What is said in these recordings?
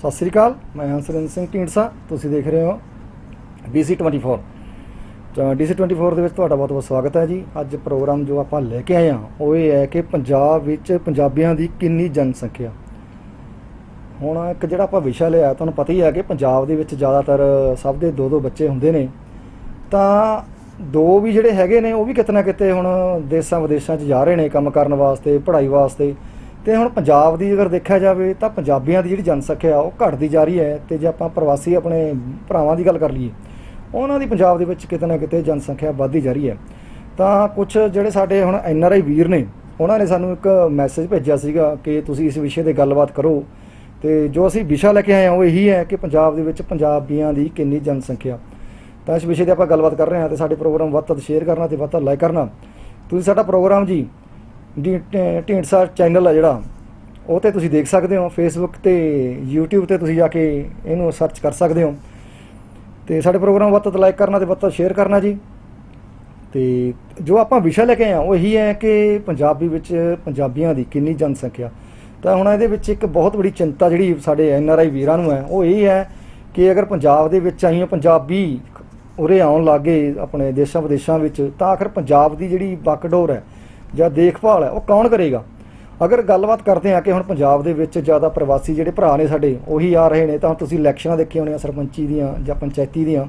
ਸਤਿ ਸ੍ਰੀ ਅਕਾਲ, ਮੈਂ ਹਾਂ ਸਿੰਘ ਢੀਂਡਸਾ, ਤੁਸੀਂ ਦੇਖ ਰਹੇ ਹੋ BC24 ਤਾਂ DC24 ਦੇ ਵਿੱਚ ਤੁਹਾਡਾ ਬਹੁਤ-ਬਹੁਤ ਸਵਾਗਤ ਹੈ ਜੀ। ਅੱਜ ਪ੍ਰੋਗਰਾਮ ਜੋ ਆਪਾਂ ਲੈ ਕੇ ਆਏ ਹਾਂ, ਉਹ ਇਹ ਹੈ ਕਿ ਪੰਜਾਬ ਵਿੱਚ ਪੰਜਾਬੀਆਂ ਦੀ ਕਿੰਨੀ ਜਨਸੰਖਿਆ। ਹੁਣ ਇੱਕ ਜਿਹੜਾ ਆਪਾਂ ਵਿਸ਼ਾ ਲਿਆ, ਤੁਹਾਨੂੰ ਪਤਾ ਹੀ ਹੈ ਕਿ ਪੰਜਾਬ ਦੇ ਵਿੱਚ ਜ਼ਿਆਦਾਤਰ ਸਭ ਦੇ ਦੋ ਦੋ ਬੱਚੇ ਹੁੰਦੇ ਨੇ। ਤਾਂ ਦੋ ਵੀ ਜਿਹੜੇ ਹੈਗੇ ਨੇ, ਉਹ ਵੀ ਕਿਤੇ ਨਾ ਕਿਤੇ ਹੁਣ ਦੇਸ਼ਾਂ ਵਿਦੇਸ਼ਾਂ 'ਚ ਜਾ ਰਹੇ ਨੇ ਕੰਮ ਕਰਨ ਵਾਸਤੇ, ਪੜ੍ਹਾਈ ਵਾਸਤੇ। ਤੇ ਹੁਣ ਪੰਜਾਬ ਦੀ ਅਗਰ ਦੇਖਿਆ ਜਾਵੇ ਤਾਂ ਪੰਜਾਬੀਆਂ ਦੀ ਜਿਹੜੀ ਜਨਸੰਖਿਆ ਉਹ ਘਟਦੀ ਜਾ ਰਹੀ ਹੈ ਤੇ ਜੇ ਆਪਾਂ ਪ੍ਰਵਾਸੀ ਆਪਣੇ ਭਰਾਵਾਂ ਦੀ ਗੱਲ ਕਰ ਲਈਏ, ਉਹਨਾਂ ਦੀ ਪੰਜਾਬ ਦੇ ਵਿੱਚ ਕਿਤੇ ਨਾ ਕਿਤੇ ਜਨਸੰਖਿਆ ਵੱਧਦੀ ਜਾ ਰਹੀ ਹੈ। ਤਾਂ ਕੁਝ ਜਿਹੜੇ ਸਾਡੇ ਹੁਣ ਐੱਨ ਆਰ ਆਈ ਵੀਰ ਨੇ, ਉਹਨਾਂ ਨੇ ਸਾਨੂੰ ਇੱਕ ਮੈਸੇਜ ਭੇਜਿਆ ਸੀਗਾ ਕਿ ਤੁਸੀਂ ਇਸ ਵਿਸ਼ੇ ਤੇ ਗੱਲਬਾਤ ਕਰੋ ਤੇ ਜੋ ਅਸੀਂ ਵਿਸ਼ਾ ਲੈ ਕੇ ਆਏ ਹਾਂ ਉਹ ਇਹੀ ਹੈ ਕਿ ਪੰਜਾਬ ਦੇ ਵਿੱਚ ਪੰਜਾਬੀਆਂ ਦੀ ਕਿੰਨੀ ਜਨਸੰਖਿਆ। ਤਾਂ ਇਸ ਵਿਸ਼ੇ ਤੇ ਆਪਾਂ ਗੱਲਬਾਤ ਕਰ ਰਹੇ ਹਾਂ ਤੇ ਸਾਡੇ ਪ੍ਰੋਗਰਾਮ ਵੱਧ ਤੋਂ ਵੱਧ ਸ਼ੇਅਰ ਕਰਨਾ ਤੇ ਵੱਧ ਤੋਂ ਲਾਈਕ ਕਰਨਾ। ਤੁਸੀਂ ਸਾਡਾ ਪ੍ਰੋਗਰਾਮ ਜੀ ਢੀਂਡਸਾ ਚੈਨਲ ਆ ਜਿਹੜਾ, ਉਹ ਤੇ ਤੁਸੀਂ ਦੇਖ ਸਕਦੇ ਹੋ ਫੇਸਬੁੱਕ ਤੇ, YouTube ਤੇ ਤੁਸੀਂ ਜਾ ਕੇ ਇਹਨੂੰ ਸਰਚ ਕਰ ਸਕਦੇ ਹੋ। ਤੇ ਸਾਡੇ ਪ੍ਰੋਗਰਾਮ ਵੱਧ ਤੋਂ ਵੱਧ ਲਾਈਕ ਕਰਨਾ ਤੇ ਵੱਧ ਤੋਂ ਸ਼ੇਅਰ ਕਰਨਾ ਜੀ। ਤੇ ਜੋ ਆਪਾਂ ਵਿਸ਼ਾ ਲੈ ਕੇ ਆਏ ਹਾਂ, ਉਹ ਇਹੀ ਹੈ ਕਿ ਪੰਜਾਬੀ ਵਿੱਚ ਪੰਜਾਬੀਆਂ ਦੀ ਕਿੰਨੀ ਜਨਸੰਖਿਆ। ਤਾਂ ਹੁਣ ਇਹਦੇ ਵਿੱਚ ਇੱਕ ਬਹੁਤ ਬੜੀ ਚਿੰਤਾ ਜਿਹੜੀ ਸਾਡੇ ਐੱਨ ਆਰ ਆਈ ਵੀਰਾਂ ਨੂੰ ਹੈ, ਉਹ ਇਹ ਹੈ ਕਿ ਅਗਰ ਪੰਜਾਬ ਦੇ ਵਿੱਚ ਆਈਆਂ ਪੰਜਾਬੀ ਉਰੇ ਆਉਣ ਲੱਗੇ ਆਪਣੇ ਦੇਸ਼ਾਂ ਵਿਦੇਸ਼ਾਂ ਵਿੱਚ, ਤਾਂ ਆਖਰ ਪੰਜਾਬ ਦੀ ਜਿਹੜੀ ਬਾਕਡੋਰ ਹੈ ਜਾਂ ਦੇਖਭਾਲ ਹੈ, ਉਹ ਕੌਣ ਕਰੇਗਾ? ਅਗਰ ਗੱਲਬਾਤ ਕਰਦੇ ਹਾਂ ਕਿ ਹੁਣ ਪੰਜਾਬ ਦੇ ਵਿੱਚ ਜ਼ਿਆਦਾ ਪ੍ਰਵਾਸੀ ਜਿਹੜੇ ਭਰਾ ਨੇ ਸਾਡੇ, ਉਹੀ ਆ ਰਹੇ ਨੇ, ਤਾਂ ਤੁਸੀਂ ਇਲੈਕਸ਼ਨਾਂ ਦੇਖੀਆਂ ਹੋਣੀਆਂ, ਸਰਪੰਚੀ ਦੀਆਂ ਜਾਂ ਪੰਚਾਇਤੀ ਦੀਆਂ,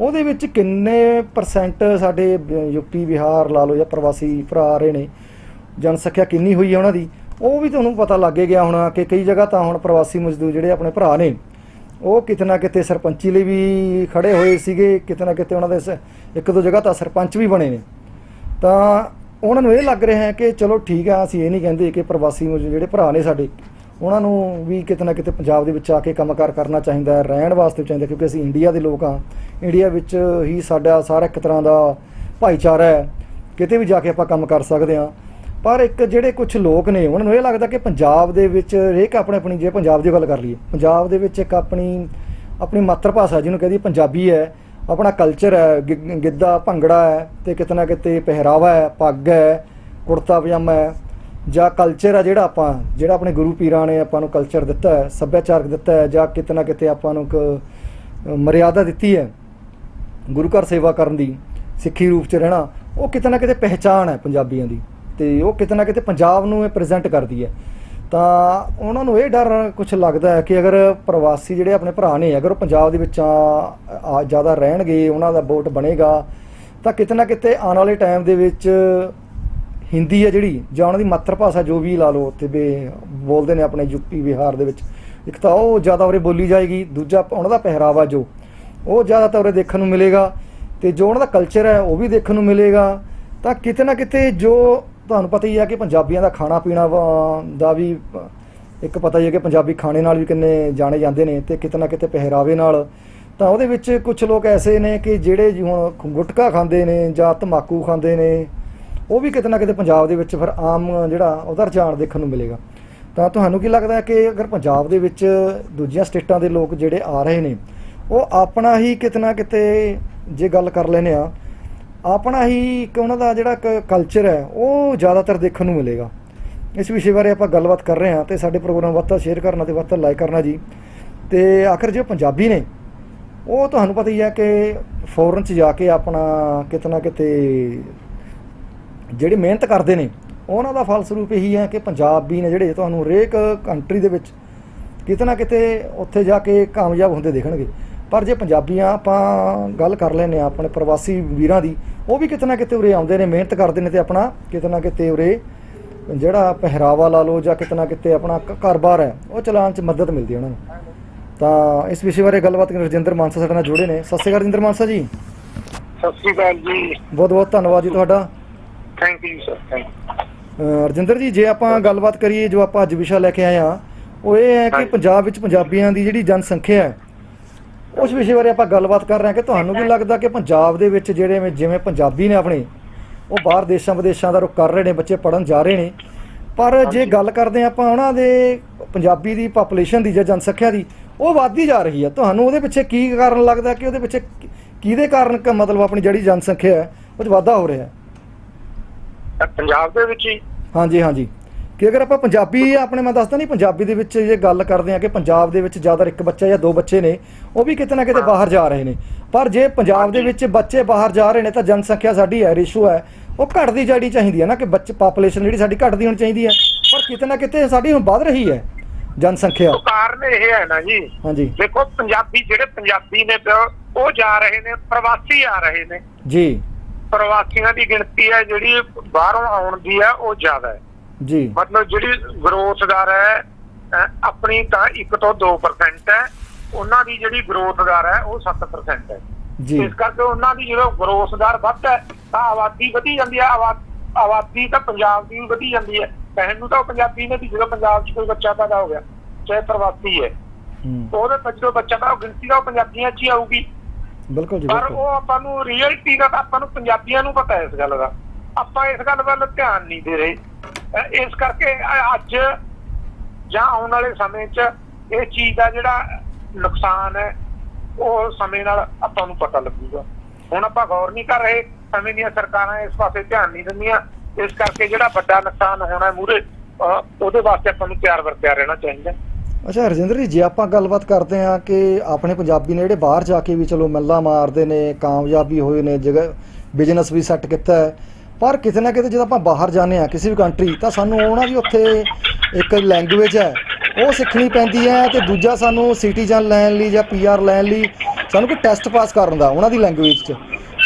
ਉਹਦੇ ਵਿੱਚ ਕਿੰਨੇ ਪਰਸੈਂਟ ਸਾਡੇ ਬ- ਯੂਪੀ ਬਿਹਾਰ ਲਾ ਲਓ ਜਾਂ ਪ੍ਰਵਾਸੀ ਭਰਾ ਆ ਰਹੇ ਨੇ, ਜਨਸੰਖਿਆ ਕਿੰਨੀ ਹੋਈ ਹੈ ਉਹਨਾਂ ਦੀ, ਉਹ ਵੀ ਤੁਹਾਨੂੰ ਪਤਾ ਲੱਗੇ ਗਿਆ ਹੋਣਾ ਕਿ ਕਈ ਜਗ੍ਹਾ ਤਾਂ ਹੁਣ ਪ੍ਰਵਾਸੀ ਮਜ਼ਦੂਰ ਜਿਹੜੇ ਆਪਣੇ ਭਰਾ ਨੇ, ਉਹ ਕਿਤੇ ਨਾ ਕਿਤੇ ਸਰਪੰਚੀ ਲਈ ਵੀ ਖੜੇ ਹੋਏ ਸੀਗੇ, ਕਿਤੇ ਨਾ ਕਿਤੇ ਉਹਨਾਂ ਦੇ ਸ- ਇੱਕ ਦੋ ਜਗ੍ਹਾ ਤਾਂ ਸਰਪੰਚ ਵੀ ਬਣੇ ਨੇ, ਤਾਂ ਉਹਨਾਂ ਨੂੰ ਇਹ ਲੱਗ ਰਿਹਾ ਹੈ ਕਿ ਚਲੋ ਠੀਕ ਆ, ਅਸੀਂ ਇਹ ਨਹੀਂ ਕਹਿੰਦੇ ਕਿ ਪ੍ਰਵਾਸੀ ਜਿਹੜੇ ਭਰਾ ਨੇ ਸਾਡੇ, ਉਹਨਾਂ ਨੂੰ ਵੀ ਕਿਤੇ ਨਾ ਕਿਤੇ ਪੰਜਾਬ ਦੇ ਵਿੱਚ ਆ ਕੇ ਕੰਮਕਾਰ ਕਰਨਾ ਚਾਹੀਦਾ ਹੈ, ਰਹਿਣ ਵਾਸਤੇ ਚਾਹੀਦਾ ਕਿਉਂਕਿ ਅਸੀਂ ਇੰਡੀਆ ਦੇ ਲੋਕ ਹਾਂ। ਇੰਡੀਆ ਵਿੱਚ ਹੀ ਸਾਡਾ ਸਾਰਾ ਇੱਕ ਤਰ੍ਹਾਂ ਦਾ ਭਾਈਚਾਰਾ ਹੈ, ਕਿਤੇ ਵੀ ਜਾ ਕੇ ਆਪਾਂ ਕੰਮ ਕਰ ਸਕਦੇ ਹਾਂ। ਪਰ ਇੱਕ ਜਿਹੜੇ ਕੁਝ ਲੋਕ ਨੇ, ਉਹਨਾਂ ਨੂੰ ਇਹ ਲੱਗਦਾ ਕਿ ਪੰਜਾਬ ਦੇ ਵਿੱਚ ਹਰੇਕ ਆਪਣੇ ਆਪਣੀ ਜੇ ਪੰਜਾਬ ਦੀ ਗੱਲ ਕਰ ਲਈਏ। ਪੰਜਾਬ ਦੇ ਵਿੱਚ ਇੱਕ ਆਪਣੀ ਆਪਣੀ ਮਾਤਰ ਭਾਸ਼ਾ ਜਿਹਨੂੰ ਕਹਿੰਦੀ ਪੰਜਾਬੀ ਹੈ ਆਪਣਾ ਕਲਚਰ ਹੈ, ਗਿ- ਗਿੱਧਾ ਭੰਗੜਾ ਹੈ ਤੇ ਕਿਤੇ ਨਾ ਕਿਤੇ ਪਹਿਰਾਵਾ ਹੈ, ਪੱਗ ਹੈ, ਕੁੜਤਾ ਪਜਾਮਾ ਹੈ, ਜਾਂ ਕਲਚਰ ਆ ਜਿਹੜਾ ਆਪਾਂ, ਜਿਹੜਾ ਆਪਣੇ ਗੁਰੂ ਪੀਰਾਂ ਨੇ ਆਪਾਂ ਨੂੰ ਕਲਚਰ ਦਿੱਤਾ ਹੈ, ਸੱਭਿਆਚਾਰਕ ਦਿੱਤਾ ਹੈ, ਜਾਂ ਕਿਤੇ ਨਾ ਕਿਤੇ ਆਪਾਂ ਨੂੰ ਇੱਕ ਮਰਿਆਦਾ ਦਿੱਤੀ ਹੈ, ਗੁਰੂ ਘਰ ਸੇਵਾ ਕਰਨ ਦੀ, ਸਿੱਖੀ ਰੂਪ ਚ ਰਹਿਣਾ, ਉਹ ਕਿਤੇ ਨਾ ਕਿਤੇ ਪਹਿਚਾਣ ਹੈ ਪੰਜਾਬੀਆਂ ਦੀ, ਤੇ ਉਹ ਕਿਤੇ ਨਾ ਕਿਤੇ ਪੰਜਾਬ ਨੂੰ ਇਹ ਪ੍ਰੈਜ਼ੈਂਟ ਕਰਦੀ ਹੈ। ਤਾਂ ਉਹਨਾਂ ਨੂੰ ਇਹ ਡਰ ਕੁਝ ਲੱਗਦਾ ਹੈ ਕਿ ਅਗਰ ਪ੍ਰਵਾਸੀ ਜਿਹੜੇ ਆਪਣੇ ਭਰਾ ਨੇ, ਅਗਰ ਉਹ ਪੰਜਾਬ ਦੇ ਵਿੱਚ ਆ, ਜ਼ਿਆਦਾ ਰਹਿਣਗੇ, ਉਹਨਾਂ ਦਾ ਵੋਟ ਬਣੇਗਾ, ਤਾਂ ਕਿਤੇ ਨਾ ਕਿਤੇ ਆਉਣ ਵਾਲੇ ਟਾਈਮ ਦੇ ਵਿੱਚ ਹਿੰਦੀ ਹੈ ਜਿਹੜੀ, ਜਾਂ ਉਹਨਾਂ ਦੀ ਮਾਤਰ ਭਾਸ਼ਾ ਜੋ ਵੀ ਲਾ ਲਓ, ਉੱਥੇ ਵੀ ਬੋਲਦੇ ਨੇ ਆਪਣੇ ਯੂਪੀ ਬਿਹਾਰ ਦੇ ਵਿੱਚ। ਇੱਕ ਤਾਂ ਉਹ ਜ਼ਿਆਦਾ ਉਰੇ ਬੋਲੀ ਜਾਏਗੀ, ਦੂਜਾ ਉਹਨਾਂ ਦਾ ਪਹਿਰਾਵਾ ਜੋ, ਉਹ ਜ਼ਿਆਦਾਤਰ ਉਰੇ ਦੇਖਣ ਨੂੰ ਮਿਲੇਗਾ, ਤੇ ਜੋ ਉਹਨਾਂ ਦਾ ਕਲਚਰ ਹੈ, ਉਹ ਵੀ ਦੇਖਣ ਨੂੰ ਮਿਲੇਗਾ। ਤਾਂ ਕਿਤੇ ਨਾ ਕਿਤੇ ਜੋ ਤੁਹਾਨੂੰ ਪਤਾ ਹੀ ਹੈ ਕਿ ਪੰਜਾਬੀਆਂ ਦਾ ਖਾਣਾ ਪੀਣਾ ਵਾ- ਦਾ ਵੀ, ਇੱਕ ਪਤਾ ਹੀ ਹੈ ਕਿ ਪੰਜਾਬੀ ਖਾਣੇ ਨਾਲ ਵੀ ਕਿੰਨੇ ਜਾਣੇ ਜਾਂਦੇ ਨੇ ਤੇ ਕਿਤੇ ਨਾ ਕਿਤੇ ਪਹਿਰਾਵੇ ਨਾਲ। ਤਾਂ ਉਹਦੇ ਵਿੱਚ ਕੁਝ ਲੋਕ ਐਸੇ ਨੇ ਕਿ ਜਿਹੜੇ ਜੀ ਹੁਣ ਗੁਟਕਾ ਖਾਂਦੇ ਨੇ ਜਾਂ ਤਮਾਕੂ ਖਾਂਦੇ ਨੇ, ਉਹ ਵੀ ਕਿਤੇ ਨਾ ਕਿਤੇ ਪੰਜਾਬ ਦੇ ਵਿੱਚ ਫਿਰ ਆਮ ਜਿਹੜਾ ਉਹਦਾ ਰੁਝਾਨ ਦੇਖਣ ਨੂੰ ਮਿਲੇਗਾ। ਤਾਂ ਤੁਹਾਨੂੰ ਕੀ ਲੱਗਦਾ ਕਿ ਅਗਰ ਪੰਜਾਬ ਦੇ ਵਿੱਚ ਦੂਜੀਆਂ ਸਟੇਟਾਂ ਦੇ ਲੋਕ ਜਿਹੜੇ ਆ ਰਹੇ ਨੇ, ਉਹ ਆਪਣਾ ਹੀ ਕਿਤੇ ਨਾ ਕਿਤੇ ਜੇ ਗੱਲ ਕਰ ਲੈਨੇ ਆ ਆਪਣਾ ਹੀ ਇੱਕ ਉਹਨਾਂ ਦਾ ਜਿਹੜਾ ਕਲਚਰ ਹੈ, ਉਹ ਜ਼ਿਆਦਾਤਰ ਦੇਖਣ ਨੂੰ ਮਿਲੇਗਾ। ਇਸ ਵਿਸ਼ੇ ਬਾਰੇ ਆਪਾਂ ਗੱਲਬਾਤ ਕਰ ਰਹੇ ਹਾਂ ਤੇ ਸਾਡੇ ਪ੍ਰੋਗਰਾਮ ਵੱਧ ਸ਼ੇਅਰ ਕਰਨਾ ਤੇ ਵੱਧ ਤੋਂ ਲਾਈਕ ਕਰਨਾ ਜੀ। ਤੇ ਆਖਰ ਜੋ ਪੰਜਾਬੀ ਨੇ, ਉਹ ਤੁਹਾਨੂੰ ਪਤਾ ਹੀ ਹੈ ਕਿ ਫੋਰਨ ਚ ਜਾ ਕੇ ਆਪਣਾ ਕਿਤੇ ਨਾ ਕਿਤੇ ਜਿਹੜੀ ਮਿਹਨਤ ਕਰਦੇ ਨੇ, ਉਹਨਾਂ ਦਾ ਫਲਸਰੂਪ ਇਹੀ ਹੈ ਕਿ ਪੰਜਾਬੀ ਨੇ ਜਿਹੜੇ ਤੁਹਾਨੂੰ ਹਰੇਕ ਕੰਟਰੀ ਦੇ ਵਿੱਚ ਕਿਤੇ ਨਾ ਕਿਤੇ ਉੱਥੇ ਜਾ ਕੇ ਕਾਮਯਾਬ ਹੁੰਦੇ ਦੇਖਣਗੇ। ਪਰ ਜੇ ਪੰਜਾਬੀਆਂ ਆਪਾਂ ਗੱਲ ਕਰ ਲੈਨੇ ਆ ਆਪਣੇ ਪ੍ਰਵਾਸੀ ਵੀਰਾਂ ਦੀ ਉਹ ਵੀ ਕਿਤੇ ਨਾ ਕਿਤੇ ਉਰੇ ਆਉਂਦੇ ਨੇ ਮਿਹਨਤ ਕਰਦੇ ਨੇ ਤੇ ਆਪਣਾ ਕਿਤੇ ਨਾ ਕਿਤੇ ਉਰੇ ਜਿਹੜਾ ਪਹਿਰਾਵਾ ਲਾ ਲਓ ਜਾਂ ਕਿਤੇ ਨਾ ਕਿਤੇ ਆਪਣਾ ਕ- ਘਰ-ਬਾਰ ਹੈ ਉਹ ਚਲਾਉਣ 'ਚ ਮਦਦ ਮਿਲਦੀ ਹੈ ਉਹਨਾਂ ਨੂੰ। ਤਾਂ ਇਸ ਵਿਸ਼ੇ ਬਾਰੇ ਗੱਲਬਾਤ ਕਰਨ ਰਜਿੰਦਰ ਮਾਨਸਾ ਸਾਡੇ ਨਾਲ ਜੁੜੇ ਨੇ। ਸਤਿ ਸ਼੍ਰੀ ਅਕਾਲ ਰਜਿੰਦਰ ਮਾਨਸਾ ਜੀ। ਸਤਿ ਸ਼੍ਰੀ ਅਕਾਲ ਜੀ। ਬਹੁਤ ਬਹੁਤ ਧੰਨਵਾਦ ਜੀ ਤੁਹਾਡਾ। Thank you sir thank uh Rajinder ji ਜੇ ਆਪਾਂ ਗੱਲਬਾਤ ਕਰੀਏ ਜੋ ਆਪਾਂ ਅੱਜ ਵਿਸ਼ਾ ਲੈ ਕੇ ਆਏ ਆ ਉਹ ਇਹ ਹੈ ਕਿ। ਪੰਜਾਬ ਵਿੱਚ ਪੰਜਾਬੀਆਂ ਦੀ ਜਿਹੜੀ ਜਨਸੰਖਿਆ ਹੈ ਉਸ ਵਿਸ਼ੇ ਬਾਰੇ ਆਪਾਂ ਗੱਲਬਾਤ ਕਰ ਰਹੇ ਹਾਂ ਕਿ ਤੁਹਾਨੂੰ ਕੀ ਲੱਗਦਾ ਕਿ ਪੰਜਾਬ ਦੇ ਵਿੱਚ ਜਿਹੜੇ ਜਿਵੇਂ ਪੰਜਾਬੀ ਨੇ ਆਪਣੇ ਉਹ ਬਾਹਰ ਦੇਸ਼ਾਂ ਵਿਦੇਸ਼ਾਂ ਦਾ ਰੁਖ ਕਰ ਰਹੇ ਨੇ ਬੱਚੇ ਪੜਨ ਜਾ ਰਹੇ ਨੇ। ਪਰ ਜੇ ਗੱਲ ਕਰਦੇ ਹਾਂ ਆਪਾਂ ਉਹਨਾਂ ਦੇ ਪੰਜਾਬੀ ਦੀ ਪੋਪੂਲੇਸ਼ਨ ਦੀ ਜਾਂ ਜਨਸੰਖਿਆ ਦੀ ਉਹ ਵੱਧਦੀ ਜਾ ਰਹੀ ਹੈ। ਤੁਹਾਨੂੰ ਉਹਦੇ ਪਿੱਛੇ ਕੀ ਕਾਰਨ ਲੱਗਦਾ ਕਿ ਉਹਦੇ ਪਿੱਛੇ ਕਿਹਦੇ ਕਾਰਨ ਕ- ਮਤਲਬ ਆਪਣੀ ਜਿਹੜੀ ਜਨਸੰਖਿਆ ਹੈ ਉਹ 'ਚ ਵਾਧਾ ਹੋ ਰਿਹਾ ਹੈ? ਪੰਜਾਬ ਦੇ ਵਿੱਚ ਹੀ। ਹਾਂਜੀ ਹਾਂਜੀ। ਕਿ ਅਗਰ ਆਪਾਂ ਪੰਜਾਬੀ ਆਪਣੇ ਮੈਂ ਦੱਸਦਾ ਨਹੀਂ ਪੰਜਾਬੀ ਦੇ ਵਿੱਚ ਇਹ ਗੱਲ ਕਰਦੇ ਆ ਕਿ ਪੰਜਾਬ ਦੇ ਵਿੱਚ ਜ਼ਿਆਦਾ ਇੱਕ ਬੱਚਾ ਜਾਂ ਦੋ ਬੱਚੇ ਨੇ ਉਹ ਵੀ ਕਿਤੇ ਨਾ ਕਿਤੇ ਬਾਹਰ ਜਾ ਰਹੇ ਨੇ। ਪਰ ਜੇ ਪੰਜਾਬ ਦੇ ਵਿੱਚ ਬੱਚੇ ਬਾਹਰ ਜਾ ਰਹੇ ਨੇ ਤਾਂ ਜਨਸੰਖਿਆ ਸਾਡੀ ਹੈ ਰੇਸ਼ੋ ਹੈ ਉਹ ਘਟਦੀ ਜਾਣੀ ਚਾਹੀਦੀ ਹੈ ਨਾ ਕਿ ਬੱਚੇ ਪਾਪੂਲੇਸ਼ਨ ਜਿਹੜੀ ਸਾਡੀ ਘਟਦੀ ਹੋਣੀ ਚਾਹੀਦੀ ਹੈ। ਪਰ ਕਿਤੇ ਨਾ ਕਿਤੇ ਸਾਡੀ ਹੁਣ ਵੱਧ ਰਹੀ ਹੈ ਜਨਸੰਖਿਆ। ਉਹ ਕਾਰਨ ਇਹ ਹੈ ਨਾ ਜੀ। ਹਾਂਜੀ। ਦੇਖੋ ਪੰਜਾਬੀ ਜਿਹੜੇ ਪੰਜਾਬੀ ਨੇ ਉਹ ਜਾ ਰਹੇ ਨੇ ਪ੍ਰਵਾਸੀ ਆ ਰਹੇ ਨੇ। ਜੀ। ਪ੍ਰਵਾਸੀਆਂ ਦੀ ਗਿਣਤੀ ਹੈ ਜਿਹੜੀ ਬਾਹਰੋਂ ਆਉਣ ਦੀ ਹੈ ਉਹ ਜ਼ਿਆਦਾ ਹੈ। ਜੀ। ਮਤਲਬ ਜਿਹੜੀ ਗਰੋਥ ਦਰ ਹੈ ਆਪਣੀ ਤਾਂ 1 ਤੋਂ 2% ਹੈ। ਉਹਨਾਂ ਦੀ ਜਿਹੜੀ ਗਰੋਥ ਦਰ ਹੈ ਉਹ 7% ਹੈ। ਜੀ। ਇਸ ਕਰਕੇ ਉਹਨਾਂ ਦੀ ਜਦੋਂ ਗਰੋਥ ਦਰ ਵੱਧ ਹੈ ਤਾਂ ਆਬਾਦੀ ਵਧੀ ਜਾਂਦੀ ਹੈ। ਆਬਾ- ਆਬਾਦੀ ਤਾਂ ਪੰਜਾਬ ਦੀ ਵੀ ਵਧੀ ਜਾਂਦੀ ਹੈ। ਕਹਿਣ ਨੂੰ ਤਾਂ ਪੰਜਾਬੀ ਨੇ ਵੀ ਜਦੋਂ ਪੰਜਾਬ 'ਚ ਕੋਈ ਬੱਚਾ ਪੈਦਾ ਹੋ ਗਿਆ ਚਾਹੇ ਪ੍ਰਵਾਸੀ ਹੈ। ਹੂੰ। ਉਹਦੇ ਬੱਚਾ ਤਾਂ ਉਹ ਗਿਣਤੀ ਦਾ ਪੰਜਾਬੀਆਂ 'ਚ ਹੀ ਆਊਗੀ। ਬਿਲਕੁਲ ਜੀ ਪਰ ਉਹ ਆਪਾਂ ਨੂੰ ਰਿਐਲਿਟੀ ਦਾ ਤਾਂ ਆਪਾਂ ਨੂੰ ਪੰਜਾਬੀਆਂ ਨੂੰ ਪਤਾ ਹੈ ਇਸ ਗੱਲ ਦਾ। ਆਪਾਂ ਇਸ ਗੱਲ ਵੱਲ ਧਿਆਨ ਨਹੀਂ ਦੇ ਰਹੇ। ਇਸ ਕਰਕੇ ਅੱਜ ਜਾਂ ਆਉਣ ਵਾਲੇ ਸਮੇਂ 'ਚ ਇਹ ਚੀਜ਼ ਦਾ ਜਿਹੜਾ ਨੁਕਸਾਨ ਹੈ, ਉਹ ਸਮੇਂ ਨਾਲ ਆਪਾਂ ਨੂੰ ਪਤਾ ਲੱਗੂਗਾ। ਹੁਣ ਆਪਾਂ ਗੌਰ ਨਹੀਂ ਕਰ ਰਹੇ, ਸਮੇਂ ਦੀਆਂ ਸਰਕਾਰਾਂ ਇਸ ਪਾਸੇ ਧਿਆਨ ਨਹੀਂ ਦਿੰਦੀਆਂ। ਇਸ ਕਰਕੇ ਜਿਹੜਾ ਵੱਡਾ ਨੁਕਸਾਨ ਹੋਣਾ ਮੂਰੇ ਉਹਦੇ ਵਾਸਤੇ ਆਪਾਂ ਨੂੰ ਤਿਆਰ ਵਰ ਤਿਆਰ ਰਹਿਣਾ ਚਾਹੀਦਾ। ਅੱਛਾ ਰਜਿੰਦਰ ਜੀ, ਜੇ ਆਪਾਂ ਗੱਲਬਾਤ ਕਰਦੇ ਹਾਂ ਕਿ ਆਪਣੇ ਪੰਜਾਬੀ ਨੇ ਜਿਹੜੇ ਬਾਹਰ ਜਾ ਕੇ ਵੀ ਚਲੋ ਮੱਲਾ ਮਾਰਦੇ ਨੇ, ਕਾਮਯਾਬੀ ਹੋਏ ਨੇ, ਜਗ੍ਹਾ ਬਿਜ਼ਨਸ ਵੀ ਸੈੱਟ ਕੀਤਾ ਹੈ ਪਰ ਕਿਤੇ ਨਾ ਕਿਤੇ ਜਦੋਂ ਆਪਾਂ ਬਾਹਰ ਜਾਂਦੇ ਆ ਕਿਸੇ ਵੀ ਕੰਟਰੀ ਤਾਂ ਸਾਨੂੰ ਉਹਨਾਂ ਦੀ ਉੱਥੇ ਇੱਕ ਲੈਂਗੁਏਜ ਹੈ, ਉਹ ਸਿੱਖਣੀ ਪੈਂਦੀ ਹੈ ਤੇ ਦੂਜਾ ਸਾਨੂੰ ਸਿਟੀਜ਼ਨ ਲੈਣ ਲਈ ਜਾਂ ਪੀਆਰ ਲੈਣ ਲਈ ਸਾਨੂੰ ਕੋਈ ਟੈਸਟ ਪਾਸ ਕਰਨ ਦਾ, ਉਹਨਾਂ ਦੀ ਲੈਂਗੁਏਜ 'ਚ।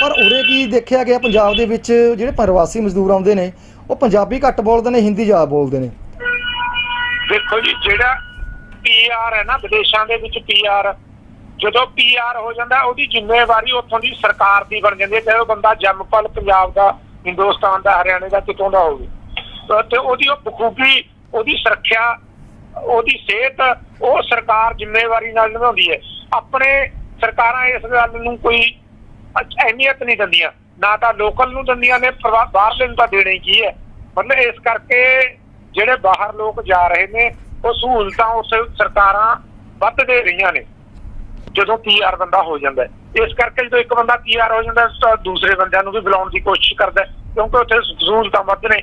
ਪਰ ਉਰੇ ਕੀ ਦੇਖਿਆ ਗਿਆ ਪੰਜਾਬ ਦੇ ਵਿੱਚ ਜਿਹੜੇ ਪ੍ਰਵਾਸੀ ਮਜ਼ਦੂਰ ਆਉਂਦੇ ਨੇ, ਉਹ ਪੰਜਾਬੀ ਘੱਟ ਬੋਲਦੇ ਨੇ, ਹਿੰਦੀ ਜ਼ਿਆਦਾ ਬੋਲਦੇ ਨੇ। ਦੇਖੋ ਜੀ, ਜਿਹੜਾ ਪੀਆਰ ਹੈ ਨਾ, ਵਿਦੇਸ਼ਾਂ ਦੇ ਵਿੱਚ ਪੀਆਰ ਜਦੋਂ ਪੀਆਰ ਹੋ ਜਾਂਦਾ, ਉਹਦੀ ਜ਼ਿੰਮੇਵਾਰੀ ਉੱਥੋਂ ਦੀ ਸਰਕਾਰ ਦੀ ਬਣ ਜਾਂਦੀ ਹੈ, ਚਾਹੇ ਉਹ ਬੰਦਾ ਜੰਮਪਲ ਪੰਜਾਬ ਦਾ ਹਿੰਦੁਸਤਾਨ ਦਾ, ਹਰਿਆਣੇ ਦਾ ਕਿਤੋਂ ਦਾ ਹੋਵੇ। ਤੇ ਉਹਦੀ ਉਹ ਬਖੂਬੀ, ਉਹਦੀ ਸੁਰੱਖਿਆ, ਉਹਦੀ ਸਿਹਤ, ਉਹ ਸਰਕਾਰ ਜ਼ਿੰਮੇਵਾਰੀ ਨਾਲ ਨਿਭਾਉਂਦੀ ਹੈ। ਆਪਣੇ ਸਰਕਾਰਾਂ ਇਸ ਗੱਲ ਨੂੰ ਕੋਈ ਅਹਿਮੀਅਤ ਨਹੀਂ ਦਿੰਦੀਆਂ। ਨਾ ਤਾਂ ਲੋਕਲ ਨੂੰ ਦਿੰਦੀਆਂ ਨੇ, ਪ੍ਰਵਾ- ਬਾਹਰਲੇ ਨੂੰ ਤਾਂ ਦੇਣੇ ਕੀ ਹੈ? ਮਤਲਬ ਇਸ ਕਰਕੇ ਜਿਹੜੇ ਬਾਹਰ ਲੋਕ ਜਾ ਰਹੇ ਨੇ, ਉਹ ਸਹੂਲਤਾਂ ਉਸ ਸਰਕਾਰਾਂ ਵੱਧ ਦੇ ਰਹੀਆਂ ਨੇ। ਜਦੋਂ ਪੀਆਰ ਬੰਦਾ ਹੋ ਜਾਂਦਾ ਇਸ ਕਰਕੇ ਜਦੋਂ ਇੱਕ ਬੰਦਾ ਪੀਆਰ ਹੋ ਜਾਂਦਾ ਦੂਸਰੇ ਬੰਦਿਆਂ ਨੂੰ ਵੀ ਬੁਲਾਉਣ ਦੀ ਕੋਸ਼ਿਸ਼ ਕਰਦਾ ਕਿਉਂਕਿ ਉੱਥੇ ਸਹੂਲਤਾਂ ਵੱਧ ਨੇ।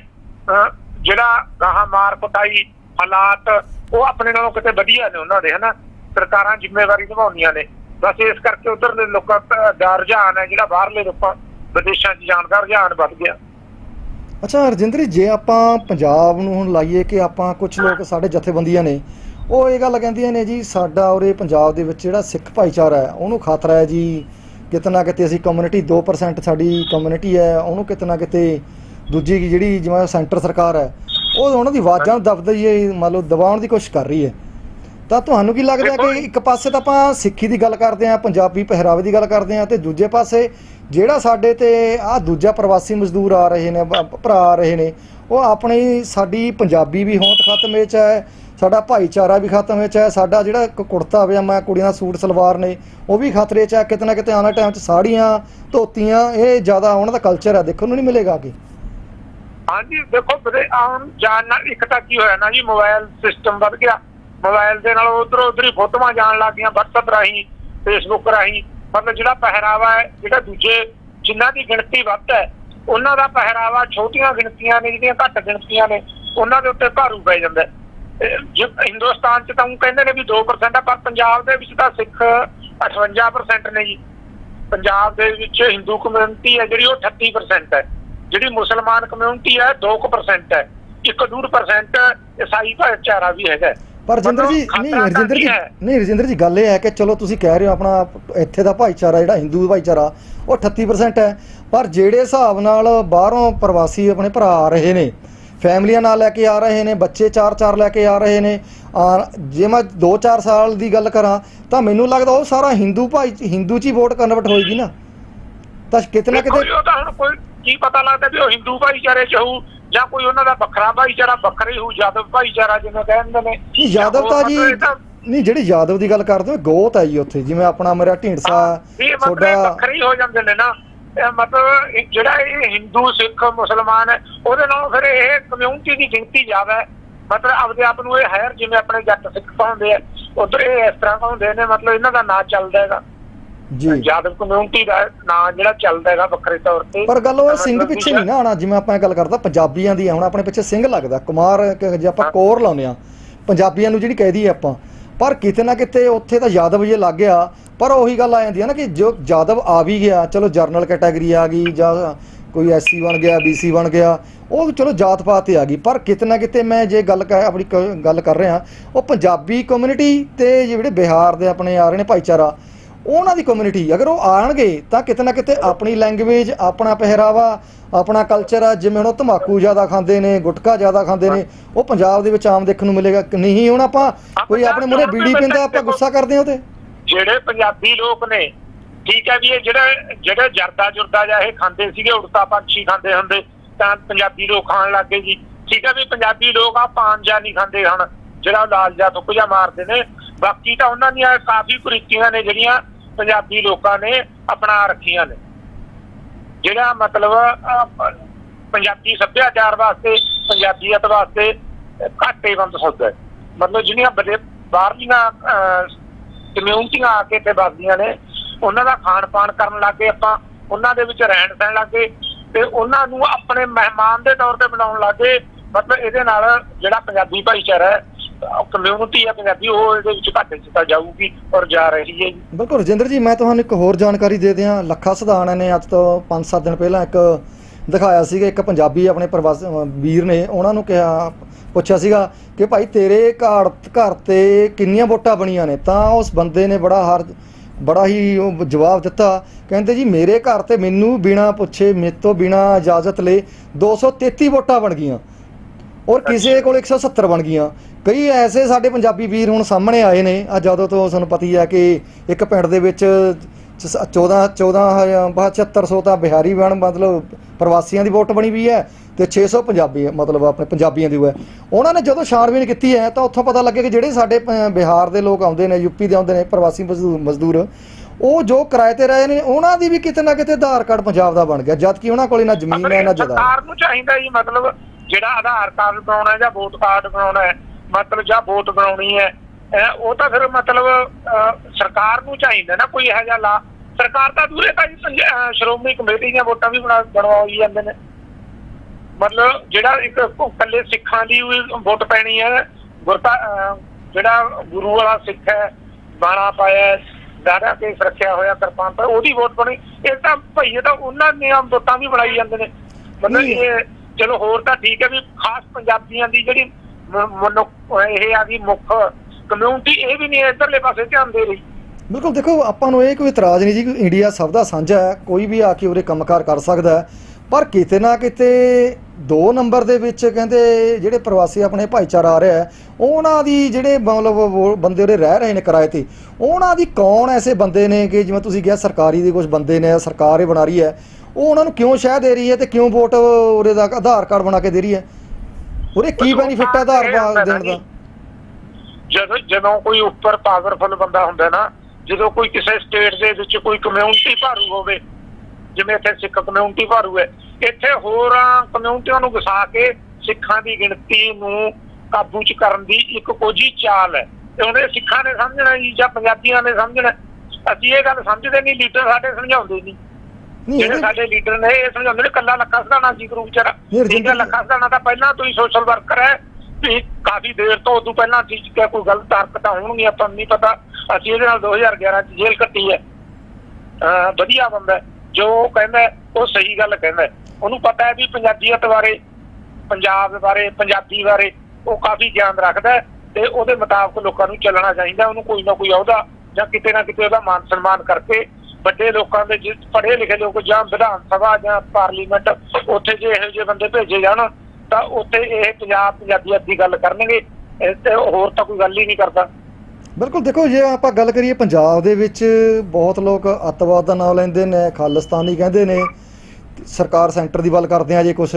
ਜਿਹੜਾ ਗਾਹਾਂ ਮਾਰ ਕੁਟਾਈ ਹਾਲਾਤ, ਉਹ ਆਪਣੇ ਨਾਲੋਂ ਕਿਤੇ ਵਧੀਆ ਨੇ ਉਹਨਾਂ ਦੇ, ਹਨਾ? ਸਰਕਾਰਾਂ ਜ਼ਿੰਮੇਵਾਰੀ ਨਿਭਾਉਂਦੀਆਂ ਨੇ। ਬਸ ਇਸ ਕਰਕੇ ਉਧਰ ਦੇ ਲੋਕਾਂ ਦਾ- ਰੁਝਾਨ ਹੈ, ਜਿਹੜਾ ਬਾਹਰਲੇ ਲੋਕਾਂ, ਵਿਦੇਸ਼ਾਂ 'ਚ ਜਾਣ ਦਾ ਰੁਝਾਨ ਵੱਧ ਗਿਆ। ਅੱਛਾ ਰਜਿੰਦਰ ਜੇ ਆਪਾਂ ਪੰਜਾਬ ਨੂੰ ਹੁਣ ਲਾਈਏ ਕਿ ਆਪਾਂ ਕੁਝ ਲੋਕ ਸਾਡੇ ਜਥੇਬੰਦੀਆਂ ਨੇ ਉਹ ਇਹ ਗੱਲ ਕਹਿੰਦੀਆਂ ਨੇ ਜੀ, ਸਾਡਾ ਉਰੇ ਪੰਜਾਬ ਦੇ ਵਿੱਚ ਜਿਹੜਾ ਸਿੱਖ ਭਾਈਚਾਰਾ ਹੈ, ਉਹਨੂੰ ਖਤਰਾ ਹੈ ਜੀ। ਕਿਤੇ ਨਾ ਕਿਤੇ ਅਸੀਂ ਕਮਿਊਨਿਟੀ 2% ਸਾਡੀ ਕਮਿਊਨਿਟੀ ਹੈ, ਉਹਨੂੰ ਕਿਤੇ ਨਾ ਕਿਤੇ ਦੂਜੀ ਕੀ ਜਿਹੜੀ ਜਿਵੇਂ ਸੈਂਟਰ ਸਰਕਾਰ ਹੈ, ਉਹ ਉਹਨਾਂ ਦੀ ਆਵਾਜ਼ਾਂ ਨੂੰ ਦਬਦੀ ਹੈ, ਮੰਨ ਲਓ ਦਬਾਉਣ ਦੀ ਕੋਸ਼ਿਸ਼ ਕਰ ਰਹੀ ਹੈ। ਤਾਂ ਤੁਹਾਨੂੰ ਕੀ ਲੱਗਦਾ ਕਿ ਇੱਕ ਪਾਸੇ ਤਾਂ ਆਪਾਂ ਸਿੱਖੀ ਦੀ ਗੱਲ ਕਰਦੇ ਹਾਂ, ਪੰਜਾਬੀ ਪਹਿਰਾਵੇ ਦੀ ਗੱਲ ਕਰਦੇ ਹਾਂ, ਤੇ ਦੂਜੇ ਪਾਸੇ ਜਿਹੜਾ ਸਾਡੇ ਤੇ ਆ ਦੂਜਾ ਪ੍ਰਵਾਸੀ ਮਜ਼ਦੂਰ ਆ ਰਹੇ ਨੇ, ਭਰਾ ਆ ਰਹੇ ਨੇ, ਉਹ ਆਪਣੀ ਸਾਡੀ ਪੰਜਾਬੀ ਵੀ ਹੋਂਦ ਖਤਮ ਵਿੱਚ ਹੈ ਸਾਡਾ ਭਾਈਚਾਰਾ ਵੀ ਖਤਮ ਵਿੱਚ ਹੈ ਸਾਡਾ ਜਿਹੜਾ ਕੁੜਤਾ ਪਜਾਮਾ, ਕੁੜੀਆਂ ਦਾ ਸੂਟ, ਸਲਵਾਰ ਨੇ, ਉਹ ਵੀ ਖਤਰੇ 'ਚ ਹੈ ਕਿਤੇ ਨਾ ਕਿਤੇ ਆਉਣ ਵਾਲੇ ਟਾਈਮ 'ਚ ਸਾੜੀਆਂ, ਧੋਤੀਆਂ, ਇਹ ਜ਼ਿਆਦਾ ਉਹਨਾਂ ਦਾ ਕਲਚਰ ਹੈ ਦੇਖੋ ਨੂੰ ਨਹੀਂ ਮਿਲੇਗਾ ਕਿ ਹਾਂਜੀ, ਦੇਖੋ ਵੀਰੇ ਆਉਣ ਜਾਣ ਨਾਲ ਇੱਕ ਤਾਂ ਕੀ ਹੋਇਆ ਨਾ ਜੀ ਮੋਬਾਈਲ ਸਿਸਟਮ ਵੱਧ ਗਿਆ। ਮੋਬਾਈਲ ਦੇ ਨਾਲ ਉਧਰ ਉਧਰ ਹੀ ਫੋਟੋਆਂ ਜਾਣ ਲੱਗ ਗਈਆਂ, WhatsApp ਰਾਹੀਂ ਫੇਸਬੁੱਕ ਰਾਹੀਂ। ਮਤਲਬ ਜਿਹੜਾ ਪਹਿਰਾਵਾ ਹੈ, ਜਿਹੜਾ ਦੂਜੇ ਜਿਨ੍ਹਾਂ ਦੀ ਗਿਣਤੀ ਵੱਧ ਹੈ, ਉਹਨਾਂ ਦਾ ਪਹਿਰਾਵਾ ਛੋਟੀਆਂ ਗਿਣਤੀਆਂ ਨੇ, ਜਿਹੜੀਆਂ ਘੱਟ ਗਿਣਤੀਆਂ ਨੇ, ਉਹਨਾਂ ਦੇ ਉੱਤੇ ਭਾਰੂ ਪੈ ਜਾਂਦਾ ਜੇ ਹਿੰਦੁਸਤਾਨ ਚ ਤਾਂ ਉਹ ਕਹਿੰਦੇ ਨੇ ਵੀ 2% ਹੈ ਪਰ ਪੰਜਾਬ ਦੇ ਵਿੱਚ ਤਾਂ ਸਿੱਖ 58% ਨੇ ਜੀ। ਪੰਜਾਬ ਦੇ ਵਿੱਚ ਹਿੰਦੂ ਕਮਿਊਨਿਟੀ ਹੈ ਜਿਹੜੀ ਉਹ 38% ਹੈ। ਜਿਹੜੀ ਮੁਸਲਮਾਨ ਕਮਿਊਨਿਟੀ ਹੈ 2% ਹੈ। 1.5% ਈਸਾਈ ਭਾਈਚਾਰਾ ਵੀ ਹੈਗਾ ਪਰ ਰਜਿੰਦਰ ਜੀ ਨਹੀਂ ਰਜਿੰਦਰ ਜੀ? ਨਹੀਂ ਰਜਿੰਦਰ ਜੀ ਗੱਲ ਇਹ ਹੈ ਕਿ ਚਲੋ ਤੁਸੀਂ ਕਹਿ ਰਹੇ ਹੋ ਆਪਣਾ ਇੱਥੇ ਦਾ ਭਾਈਚਾਰਾ ਜਿਹੜਾ ਹਿੰਦੂ ਭਾਈਚਾਰਾ ਉਹ 38% ਹੈ। ਪਰ ਜਿਹੜੇ ਹਿਸਾਬ ਨਾਲ ਬਾਹਰੋਂ ਪ੍ਰਵਾਸੀ ਆਪਣੇ ਭਰਾ ਆ ਰਹੇ ਨੇ ਫੈਮਲੀਆਂ ਨਾਲ ਲੈ ਕੇ ਆ ਰਹੇ ਨੇ ਬੱਚੇ 4-4 ਲੈ ਕੇ ਆ ਰਹੇ ਨੇ। ਆ ਜੇ ਮੈਂ 2-4 ਸਾਲ ਦੀ ਗੱਲ ਕਰਾਂ ਤਾਂ ਮੈਨੂੰ ਲੱਗਦਾ ਉਹ ਸਾਰਾ ਹਿੰਦੂ ਭਾਈ ਹਿੰਦੂ ਚ ਹੀ ਵੋਟ ਕਨਵਰਟ ਹੋਏਗੀ ਨਾ। ਤਾਂ ਕਿਤੇ ਨਾ ਕਿਤੇ ਉਹ ਤਾਂ ਹੁਣ ਕੋਈ ਕੀ ਪਤਾ ਲੱਗਦਾ ਵੀ ਉਹ ਹਿੰਦੂ ਭਾਈਚਾਰੇ ਚ ਹੋਊ ਜਾਂ ਕੋਈ ਉਹਨਾਂ ਦਾ ਵੱਖਰਾ ਭਾਈਚਾਰਾ ਵੱਖਰੇ ਹੋਊ ਯਾਦਵ ਭਾਈਚਾਰਾ ਜਿਵੇਂ ਕਹਿੰਦੇ ਨੇ। ਯਾਦਵ ਤਾਂ ਜੀ ਨਹੀਂ ਜਿਹੜੀ ਯਾਦਵ ਦੀ ਗੱਲ ਕਰਦੇ ਹੋ ਗੋਤ ਹੈ ਜੀ ਉੱਥੇ ਜਿਵੇਂ ਆਪਣਾ ਮੇਰਾ ਢੀਂਡਸਾ ਹਾਂ, ਤੁਹਾਡਾ ਵੱਖਰੇ ਹੀ ਹੋ ਜਾਂਦੇ ਨੇ ਨਾ। ਮਤਲਬ ਜਿਹੜਾ ਇਹ ਹਿੰਦੂ ਸਿੱਖ ਮੁਸਲਮਾਨ ਉਹਦੇ ਨਾਲੋਂ ਫਿਰ ਇਹ ਕਮਿਊਨਿਟੀ ਦੀ ਗਿਣਤੀ ਜ਼ਿਆਦਾ ਹੈ। ਮਤਲਬ ਆਪਦੇ ਆਪ ਨੂੰ ਇਹ ਹੈਰ ਜਿਵੇਂ ਆਪਣੇ ਜੱਟ ਸਿੱਖ ਪਾਉਂਦੇ ਆ ਉਧਰ ਇਹ ਇਸ ਤਰ੍ਹਾਂ ਪਾਉਂਦੇ ਨੇ ਮਤਲਬ ਇਹਨਾਂ ਦਾ ਨਾਂ ਚੱਲਦਾ ਹੈਗਾ। ਜੀ। ਯਾਦਵ ਕਮਿਊਨਿਟੀ ਦਾ ਨਾਂ ਜਿਹੜਾ ਚੱਲਦਾ ਹੈਗਾ ਵੱਖਰੇ ਤੌਰ ਤੇ। ਪਰ ਗੱਲ ਉਹ ਸਿੰਘ ਪਿੱਛੇ ਨਹੀਂ ਨਾ ਆਣਾ ਜਿਵੇਂ ਆਪਾਂ ਗੱਲ ਕਰਦਾ ਪੰਜਾਬੀਆਂ ਦੀ ਹੁਣ ਆਪਣੇ ਪਿੱਛੇ ਸਿੰਘ ਲੱਗਦਾ ਕੁਮਾਰ ਜੇ ਆਪਾਂ। ਕੋਰ ਲਾਉਂਦੇ ਆ ਪੰਜਾਬੀਆਂ ਨੂੰ ਜਿਹੜੀ ਕਹਿ ਦਈਏ ਆਪਾਂ ਪਰ ਕਿਤੇ ਨਾ ਕਿਤੇ ਉੱਥੇ ਤਾਂ ਯਾਦਵ ਜੇ ਲੱਗ ਗਿਆ ਪਰ ਉਹੀ ਗੱਲ ਆ ਜਾਂਦੀ ਹੈ ਨਾ ਕਿ ਜੋ ਯਾਦਵ ਆ ਵੀ ਗਿਆ ਚਲੋ ਜਰਨਲ ਕੈਟਾਗਰੀ ਆ ਗਈ ਜਾਂ ਕੋਈ ਐਸਸੀ ਬਣ ਗਿਆ ਬੀਸੀ ਬਣ ਗਿਆ ਉਹ ਚਲੋ ਜਾਤ ਪਾਤ ਤੇ ਆ ਗਈ। ਪਰ ਕਿਤੇ ਨਾ ਕਿਤੇ ਮੈਂ ਜੇ ਗੱਲ ਕਰ ਆਪਣੀ ਗੱਲ ਕਰ ਰਿਹਾ ਉਹ ਪੰਜਾਬੀ ਕਮਿਊਨਿਟੀ ਤੇ ਜਿਹੜੇ ਬਿਹਾਰ ਦੇ ਆਪਣੇ ਆ ਰਹੇ ਨੇ ਭਾਈਚਾਰਾ ਉਹਨਾਂ ਦੀ ਕਮਿਊਨਿਟੀ ਅਗਰ ਉਹ ਆਣਗੇ ਤਾਂ ਕਿਤੇ ਨਾ ਕਿਤੇ ਆਪਣੀ ਲੈਂਗੁਏਜ ਆਪਣਾ ਪਹਿਰਾਵਾ ਆਪਣਾ ਕਲਚਰ ਆ ਜਿਵੇਂ ਉਹ ਤਮਾਕੂ ਜ਼ਿਆਦਾ ਖਾਂਦੇ ਨੇ ਗੁਟਕਾ ਜ਼ਿਆਦਾ ਖਾਂਦੇ ਨੇ ਉਹ ਪੰਜਾਬ ਦੇ ਵਿੱਚ ਆਮ ਦੇਖਣ ਨੂੰ ਮਿਲੇਗਾ ਨਹੀਂ ਹੁਣ ਆਪਾਂ? ਕੋਈ ਆਪਣੇ ਮੂਹਰੇ ਬੀੜੀ ਪੀਂਦਾ ਆਪਾਂ ਗੁੱਸਾ ਕਰਦੇ ਹਾਂ ਉਹ ਤੇ ਜਿਹੜੇ ਪੰਜਾਬੀ ਲੋਕ ਨੇ ਠੀਕ ਹੈ ਵੀ ਇਹ ਜਿਹੜਾ ਜਿਹੜਾ ਜਰਦਾ ਜੁਰਦਾ ਜਾਂ ਇਹ ਖਾਂਦੇ ਸੀਗੇ ਉੜਤਾ ਪੰਛੀ ਖਾਂਦੇ ਹੁੰਦੇ ਤਾਂ ਪੰਜਾਬੀ ਲੋਕ ਖਾਣ ਲੱਗ ਗਏ ਜੀ। ਠੀਕ ਹੈ ਵੀ ਪੰਜਾਬੀ ਲੋਕ ਆ ਪਾਨ ਨਹੀਂ ਖਾਂਦੇ ਹਨ ਜਿਹੜਾ ਲਾਲ ਜਾਂ ਥੁੱਕ ਜਾਂ ਮਾਰਦੇ ਨੇ। ਬਾਕੀ ਤਾਂ ਉਹਨਾਂ ਦੀਆਂ ਕਾਫੀ ਕੁਰੀਤੀਆਂ ਨੇ ਜਿਹੜੀਆਂ ਪੰਜਾਬੀ ਲੋਕਾਂ ਨੇ ਅਪਣਾ ਰੱਖੀਆਂ ਨੇ। ਜਿਹੜਾ ਮਤਲਬ ਪੰਜਾਬੀ ਸੱਭਿਆਚਾਰ ਵਾਸਤੇ ਪੰਜਾਬੀਅਤ ਵਾਸਤੇ ਅਹ, ਘਾਟੇ ਬੰਦ ਸੌਦਾ ਹੈ। ਮਤਲਬ ਜਿਹੜੀਆਂ ਬੜੇ ਬਾਹਰਲੀਆਂ ਕਮਿਊਨਿਟੀਆਂ ਆ ਕੇ ਇੱਥੇ ਵੱਸਦੀਆਂ ਨੇ। ਉਹਨਾਂ ਦਾ ਖਾਣ ਪਾਣ ਕਰਨ ਲੱਗੇ ਆਪਾਂ, ਉਹਨਾਂ ਦੇ ਵਿੱਚ ਰਹਿਣ ਸਹਿਣ ਲੱਗੇ ਤੇ ਉਹਨਾਂ ਨੂੰ ਆਪਣੇ ਮਹਿਮਾਨ ਦੇ ਤੌਰ ਤੇ ਬਣਾਉਣ ਲੱਗੇ। ਮਤਲਬ ਇਹਦੇ ਨਾਲ ਜਿਹੜਾ ਪੰਜਾਬੀ ਭਾਈਚਾਰਾ ਹੈ ਕਮਿਊਨਿਟੀ ਹੈ ਪੰਜਾਬੀ, ਉਹ ਇਹਦੇ ਵਿੱਚ ਘੱਟ ਚ ਜਾਊਗੀ ਔਰ ਜਾ ਰਹੀ ਹੈ ਜੀ। ਬਿਲਕੁਲ ਰਜਿੰਦਰ ਜੀ, ਮੈਂ ਤੁਹਾਨੂੰ ਇੱਕ ਹੋਰ ਜਾਣਕਾਰੀ ਦੇ ਦਿਆਂ। ਲੱਖਾ ਸਿਧਾਣਾ ਨੇ ਅੱਜ ਤੋਂ 5-7 ਦਿਨ ਪਹਿਲਾਂ ਇੱਕ ਦਿਖਾਇਆ ਸੀਗਾ। ਇੱਕ ਪੰਜਾਬੀ ਆਪਣੇ ਪ੍ਰਵਾਸ ਵੀਰ ਨੇ, ਉਹਨਾਂ ਨੂੰ ਕਿਹਾ ਪੁੱਛਿਆ ਸੀਗਾ ਕਿ ਭਾਈ ਤੇਰੇ ਘਰ ਘਰ ਤੇ ਕਿੰਨੀਆਂ ਵੋਟਾਂ ਬਣੀਆਂ ਨੇ? ਤਾਂ ਉਸ ਬੰਦੇ ਨੇ ਬੜਾ ਹਰ ਬੜਾ ਹੀ ਉਹ ਜਵਾਬ ਦਿੱਤਾ। ਕਹਿੰਦੇ ਜੀ ਮੇਰੇ ਘਰ ਤੇ ਮੈਨੂੰ ਬਿਨਾ ਪੁੱਛੇ ਮੇਰੇ ਤੋਂ ਬਿਨਾ ਇਜਾਜ਼ਤ ਲਏ 233 ਵੋਟਾਂ ਬਣ ਗਈਆਂ। ਔਰ ਕਿਸੇ ਕੋਲ 170 ਬਣ ਗਈਆਂ। ਕਈ ਐਸੇ ਸਾਡੇ ਪੰਜਾਬੀ ਵੀਰ ਹੁਣ ਸਾਹਮਣੇ ਆਏ ਨੇ। ਆ ਜਦੋਂ ਤੋਂ ਸਾਨੂੰ ਪਤੀ ਆ ਕਿ ਇੱਕ ਪਿੰਡ ਦੇ ਵਿੱਚ 14 14 750 ਤਾਂ ਬਿਹਾਰੀ ਬਣ ਮਤਲਬ ਪ੍ਰਵਾਸੀਆਂ ਦੀ ਵੋਟ ਬਣੀ ਵੀ ਹੈ। ਤੇ 600 ਪੰਜਾਬੀ ਮਤਲਬ ਆਪਣੇ ਪੰਜਾਬੀਆਂ ਦੀ ਹੋਇਆ। ਉਹਨਾਂ ਨੇ ਜਦੋਂ ਛਾਣਬੀਣ ਕੀਤੀ ਹੈ ਤਾਂ ਉੱਥੋਂ ਪਤਾ ਲੱਗਿਆ ਕਿ ਜਿਹੜੇ ਸਾਡੇ ਬਿਹਾਰ ਦੇ ਲੋਕ ਆਉਂਦੇ ਨੇ ਯੂਪੀ ਦੇ ਆਉਂਦੇ ਨੇ ਪ੍ਰਵਾਸੀ ਮਜ਼ਦੂਰ ਉਹ ਜੋ ਕਿਰਾਏ ਤੇ ਰਹੇ ਨੇ ਉਹਨਾਂ ਦੀ ਵੀ ਕਿਤੇ ਨਾ ਕਿਤੇ ਆਧਾਰ ਕਾਰਡ ਪੰਜਾਬ ਦਾ ਬਣ ਗਿਆ ਜਦ ਕਿ ਉਹਨਾਂ ਕੋਲ ਨਾ ਜ਼ਮੀਨ ਹੈ ਨਾ ਜਾਇਦਾਦ ਸਰਕਾਰ ਨੂੰ ਚਾਹੀਦਾ ਜੀ ਮਤਲਬ ਜਿਹੜਾ ਆਧਾਰ ਕਾਰਡ ਬਣਾਉਣਾ ਜਾਂ ਵੋਟ ਕਾਰਡ ਬਣਾਉਣਾ ਹੈ ਮਤਲਬ ਜਾਂ ਵੋਟ ਬਣਾਉਣੀ ਹੈ ਉਹ ਤਾਂ ਫਿਰ ਮਤਲਬ ਸਰਕਾਰ ਨੂੰ ਚਾਹੀਦਾ ਨਾ ਕੋਈ ਇਹੋ ਜਿਹਾ ਲਾ। ਸਰਕਾਰ ਤਾਂ ਦੂਰੇ ਤਾਂ ਸ਼੍ਰੋਮਣੀ ਕਮੇਟੀ ਦੀਆਂ ਵੋਟਾਂ ਵੀ ਬਣਾ ਬਣਵਾਈ ਜਾਂਦੇ ਨੇ। ਮਤਲਬ ਜਿਹੜਾ ਇੱਕ ਇਕੱਲੇ ਸਿੱਖਾਂ ਦੀ ਵੀ ਵੋਟ ਪੈਣੀ ਹੈ ਗੁਰਤਾ ਜਿਹੜਾ ਗੁਰੂ ਵਾਲਾ ਸਿੱਖ ਹੈ ਬਾਣਾ ਪਾਇਆ ਦਾਦਾ ਕੇ ਰੱਖਿਆ ਹੋਇਆ ਕਿਰਪਾਨ ਪਰ ਉਹਦੀ ਵੋਟ ਬਣੀ ਇਹ ਤਾਂ ਭਈਏ ਤਾਂ ਉਹਨਾਂ ਦੀਆਂ ਵੋਟਾਂ ਵੀ ਬਣਾਈ ਜਾਂਦੇ ਨੇ। ਮਤਲਬ। ਇਹ ਚਲੋ ਹੋਰ ਤਾਂ ਠੀਕ ਹੈ ਵੀ ਖਾਸ ਪੰਜਾਬੀਆਂ ਦੀ ਜਿਹੜੀ ਮਨੁੱਖ ਇਹ ਆ ਗਈ ਮੁੱਖ ਕਮਿਊਨਿਟੀ ਇਹ ਵੀ ਨਹੀਂ ਇਧਰਲੇ ਪਾਸੇ ਧਿਆਨ ਦੇ ਰਹੀ। ਬਿਲਕੁਲ ਦੇਖੋ ਆਪਾਂ ਨੂੰ ਇਹ ਕੋਈ ਇਤਰਾਜ਼ ਨਹੀਂ ਜੀ ਕਿ ਇੰਡੀਆ ਸਭ ਦਾ ਸਾਂਝਾ ਹੈ ਕੋਈ ਵੀ ਆ ਕੇ ਉਰੇ ਕੰਮਕਾਰ ਕਰ ਸਕਦਾ ਹੈ। ਪਰ ਕਿਤੇ ਨਾ ਕਿਤੇ ਦੋ ਨੰਬਰ ਦੇ ਵਿੱਚ ਕਹਿੰਦੇ ਜਿਹੜੇ ਪ੍ਰਵਾਸੀ ਆਪਣੇ ਭਾਈਚਾਰਾ ਆ ਰਿਹਾ ਉਹਨਾਂ ਦੀ ਜਿਹੜੇ ਮਤਲਬ ਬੰਦੇ ਉਰੇ ਰਹਿ ਰਹੇ ਨੇ ਕਿਰਾਏ ਤੇ ਉਹਨਾਂ ਦੀ ਕੌਣ ਐਸੇ ਬੰਦੇ ਨੇ ਕਿ ਜਿਵੇਂ ਤੁਸੀਂ ਕਿਹਾ ਸਰਕਾਰੀ ਦੇ ਕੁਝ ਬੰਦੇ ਨੇ ਸਰਕਾਰ ਹੀ ਬਣਾ ਰਹੀ ਹੈ ਉਹ ਉਹਨਾਂ ਨੂੰ ਕਿਉਂ ਸ਼ਹਿ ਦੇ ਰਹੀ ਹੈ ਤੇ ਕਿਉਂ ਵੋਟ ਉਰੇ ਦਾ ਆਧਾਰ ਕਾਰਡ ਬਣਾ ਕੇ ਦੇ ਰਹੀ ਹੈ? ਉਰੇ ਕੀ ਬੈਨੀਫਿਟ ਹੈ ਆਧਾਰ ਕਾਰਡ ਦੇਣ ਦਾ? ਜਦੋਂ ਜਦੋਂ ਕੋਈ ਉੱਪਰ ਪਾਵਰਫੁਲ ਬੰਦਾ ਹੁੰਦਾ ਨਾ ਜਦੋਂ ਕੋਈ ਕਿਸੇ ਸਟੇਟ ਦੇ ਵਿੱਚ ਕੋਈ ਕਮਿਊਨਿਟੀ ਭਾਰੂ ਹੋਵੇ ਜਿਵੇਂ ਇੱਥੇ ਸਿੱਖ ਕਮਿਊਨਿਟੀ ਭਾਰੂ ਹੈ ਇੱਥੇ ਹੋਰਾਂ ਕਮਿਊਨਿਟੀਆਂ ਨੂੰ ਵਸਾ ਕੇ ਸਿੱਖਾਂ ਦੀ ਗਿਣਤੀ ਨੂੰ ਕਾਬੂ ਚ ਕਰਨ ਦੀ ਇੱਕ ਕੋਝੀ ਚਾਲ ਹੈ। ਤੇ ਉਹਨੇ ਸਿੱਖਾਂ ਨੇ ਸਮਝਣਾ ਜੀ ਜਾਂ ਪੰਜਾਬੀਆਂ ਨੇ ਸਮਝਣਾ। ਅਸੀਂ ਇਹ ਗੱਲ ਸਮਝਦੇ ਨਹੀਂ ਲੀਡਰ ਸਾਡੇ ਸਮਝਾਉਂਦੇ ਨਹੀਂ। ਨਹੀਂ ਜਿਹੜੇ ਸਾਡੇ ਲੀਡਰ ਨੇ ਇਹ ਸਮਝਾਉਂਦੇ ਨੇ ਕੱਲਾ ਲੱਖਾ ਸਦਾਣਾ ਜੀ ਗਰੂਪ ਵਿਚਾਰਾ। ਠੀਕ ਹੈ ਲੱਖਾ ਸਦਾਣਾ ਤਾਂ ਪਹਿਲਾਂ ਤੋਂ ਹੀ ਸੋਸ਼ਲ ਵਰਕਰ ਹੈ। ਵੀ ਕਾਫੀ ਦੇਰ ਤੋਂ ਉਦੋਂ ਪਹਿਲਾਂ ਠੀਕ ਹੈ ਕੋਈ ਗਲਤ ਹਰਕਤਾਂ ਹੋਣਗੀਆਂ ਆਪਾਂ ਨਹੀਂ ਪਤਾ। ਅਸੀਂ ਇਹਦੇ ਨਾਲ 2011 ਚ ਜੇਲ੍ਹ ਕੱਟੀ ਹੈ। ਵਧੀਆ ਬੰਦਾ। ਜੋ ਕਹਿੰਦਾ, ਉਹ ਸਹੀ ਗੱਲ ਕਹਿੰਦਾ। ਉਹਨੂੰ ਪਤਾ ਹੈ ਵੀ ਪੰਜਾਬੀਅਤ ਬਾਰੇ, ਪੰਜਾਬ ਬਾਰੇ, ਪੰਜਾਬੀ ਬਾਰੇ ਉਹ ਕਾਫੀ ਗਿਆਨ ਰੱਖਦਾ ਤੇ ਉਹਦੇ ਮੁਤਾਬਕ ਲੋਕਾਂ ਨੂੰ ਚੱਲਣਾ ਚਾਹੀਦਾ, ਉਹਨੂੰ ਕੋਈ ਨਾ ਕੋਈ ਅਹੁਦਾ ਜਾਂ ਕਿਤੇ ਨਾ ਕਿਤੇ ਉਹਦਾ ਮਾਨ ਸਨਮਾਨ ਕਰਕੇ ਵੱਡੇ ਲੋਕਾਂ ਦੇ ਜਿਸ ਪੜ੍ਹੇ ਲਿਖੇ ਲੋਕ ਜਾਂ ਵਿਧਾਨ ਸਭਾ ਜਾਂ ਪਾਰਲੀਮੈਂਟ ਉੱਥੇ ਜੇ ਇਹੋ ਜਿਹੇ ਬੰਦੇ ਭੇਜੇ ਜਾਣ, ਤਾਂ ਉੱਥੇ ਇਹ ਪੰਜਾਬ, ਪੰਜਾਬੀਅਤ ਦੀ ਗੱਲ ਕਰਨਗੇ, ਇਹ ਤੇ ਹੋਰ ਤਾਂ ਕੋਈ ਗੱਲ ਹੀ ਨਹੀਂ ਕਰਦਾ। ਬਿਲਕੁਲ ਦੇਖੋ ਜੇ ਆਪਾਂ ਗੱਲ ਕਰੀਏ ਪੰਜਾਬ ਦੇ ਵਿੱਚ ਬਹੁਤ ਲੋਕ ਅੱਤਵਾਦ ਦਾ ਨਾਮ ਲੈਂਦੇ ਨੇ ਖਾਲਿਸਤਾਨੀ ਕਹਿੰਦੇ ਨੇ ਸਰਕਾਰ ਸੈਂਟਰ ਦੀ ਗੱਲ ਕਰਦੇ ਆ ਜੇ ਕੁਝ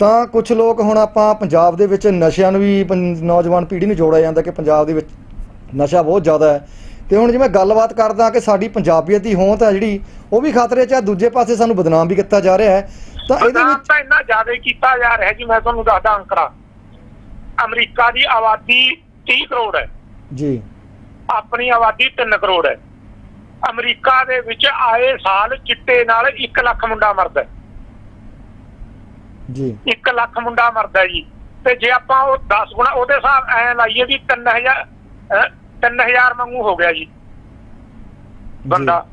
ਤਾਂ ਕੁਝ ਲੋਕ ਹੁਣ ਆਪਾਂ ਪੰਜਾਬ ਦੇ ਵਿੱਚ ਨਸ਼ਿਆਂ ਨੂੰ ਵੀ ਨੌਜਵਾਨ ਪੀੜ੍ਹੀ ਨੂੰ ਜੋੜਿਆ ਜਾਂਦਾ ਕਿ ਪੰਜਾਬ ਦੇ ਵਿੱਚ ਨਸ਼ਾ ਬਹੁਤ ਜ਼ਿਆਦਾ ਹੈ। ਤੇ ਹੁਣ ਜਿਵੇਂ ਗੱਲਬਾਤ ਕਰਦਾ ਕਿ ਸਾਡੀ ਪੰਜਾਬੀਅਤ ਦੀ ਹੋਂਦ ਹੈ ਜਿਹੜੀ ਉਹ ਵੀ ਖਤਰੇ 'ਚ ਹੈ ਦੂਜੇ ਪਾਸੇ ਸਾਨੂੰ ਬਦਨਾਮ ਵੀ ਕੀਤਾ ਜਾ ਰਿਹਾ ਹੈ ਤਾਂ ਇਹਦੇ ਵਿੱਚ ਤਾਂ ਇੰਨਾ ਜ਼ਿਆਦਾ ਕੀਤਾ ਜਾ ਰਿਹਾ ਜੀ ਮੈਂ ਤੁਹਾਨੂੰ ਦੱਸਦਾ ਅੰਕੜਾ। ਅਮਰੀਕਾ ਦੀ ਆਬਾਦੀ 30 ਕਰੋੜ ਹੈ। ਜੀ। ਆਪਣੀ ਆਬਾਦੀ 3 ਕਰੋੜ ਹੈ। ਅਮਰੀਕਾ ਦੇ ਵਿੱਚ ਆਏ ਸਾਲ ਚਿੱਟੇ ਨਾਲ 1 ਲੱਖ ਮੁੰਡਾ ਮਰਦਾ। ਜੀ। 1 ਲੱਖ ਮੁੰਡਾ ਮਰਦਾ ਜੀ। ਤੇ ਜੇ ਆਪਾਂ ਉਹ 10 ਗੁਣਾ ਉਹਦੇ ਹਿਸਾਬ ਐ ਲਾਈਏ ਵੀ 3000 ਅਹ, 3000 ਵਾਂਗੂ ਹੋ ਗਿਆ ਜੀ। ਬੰਦਾ।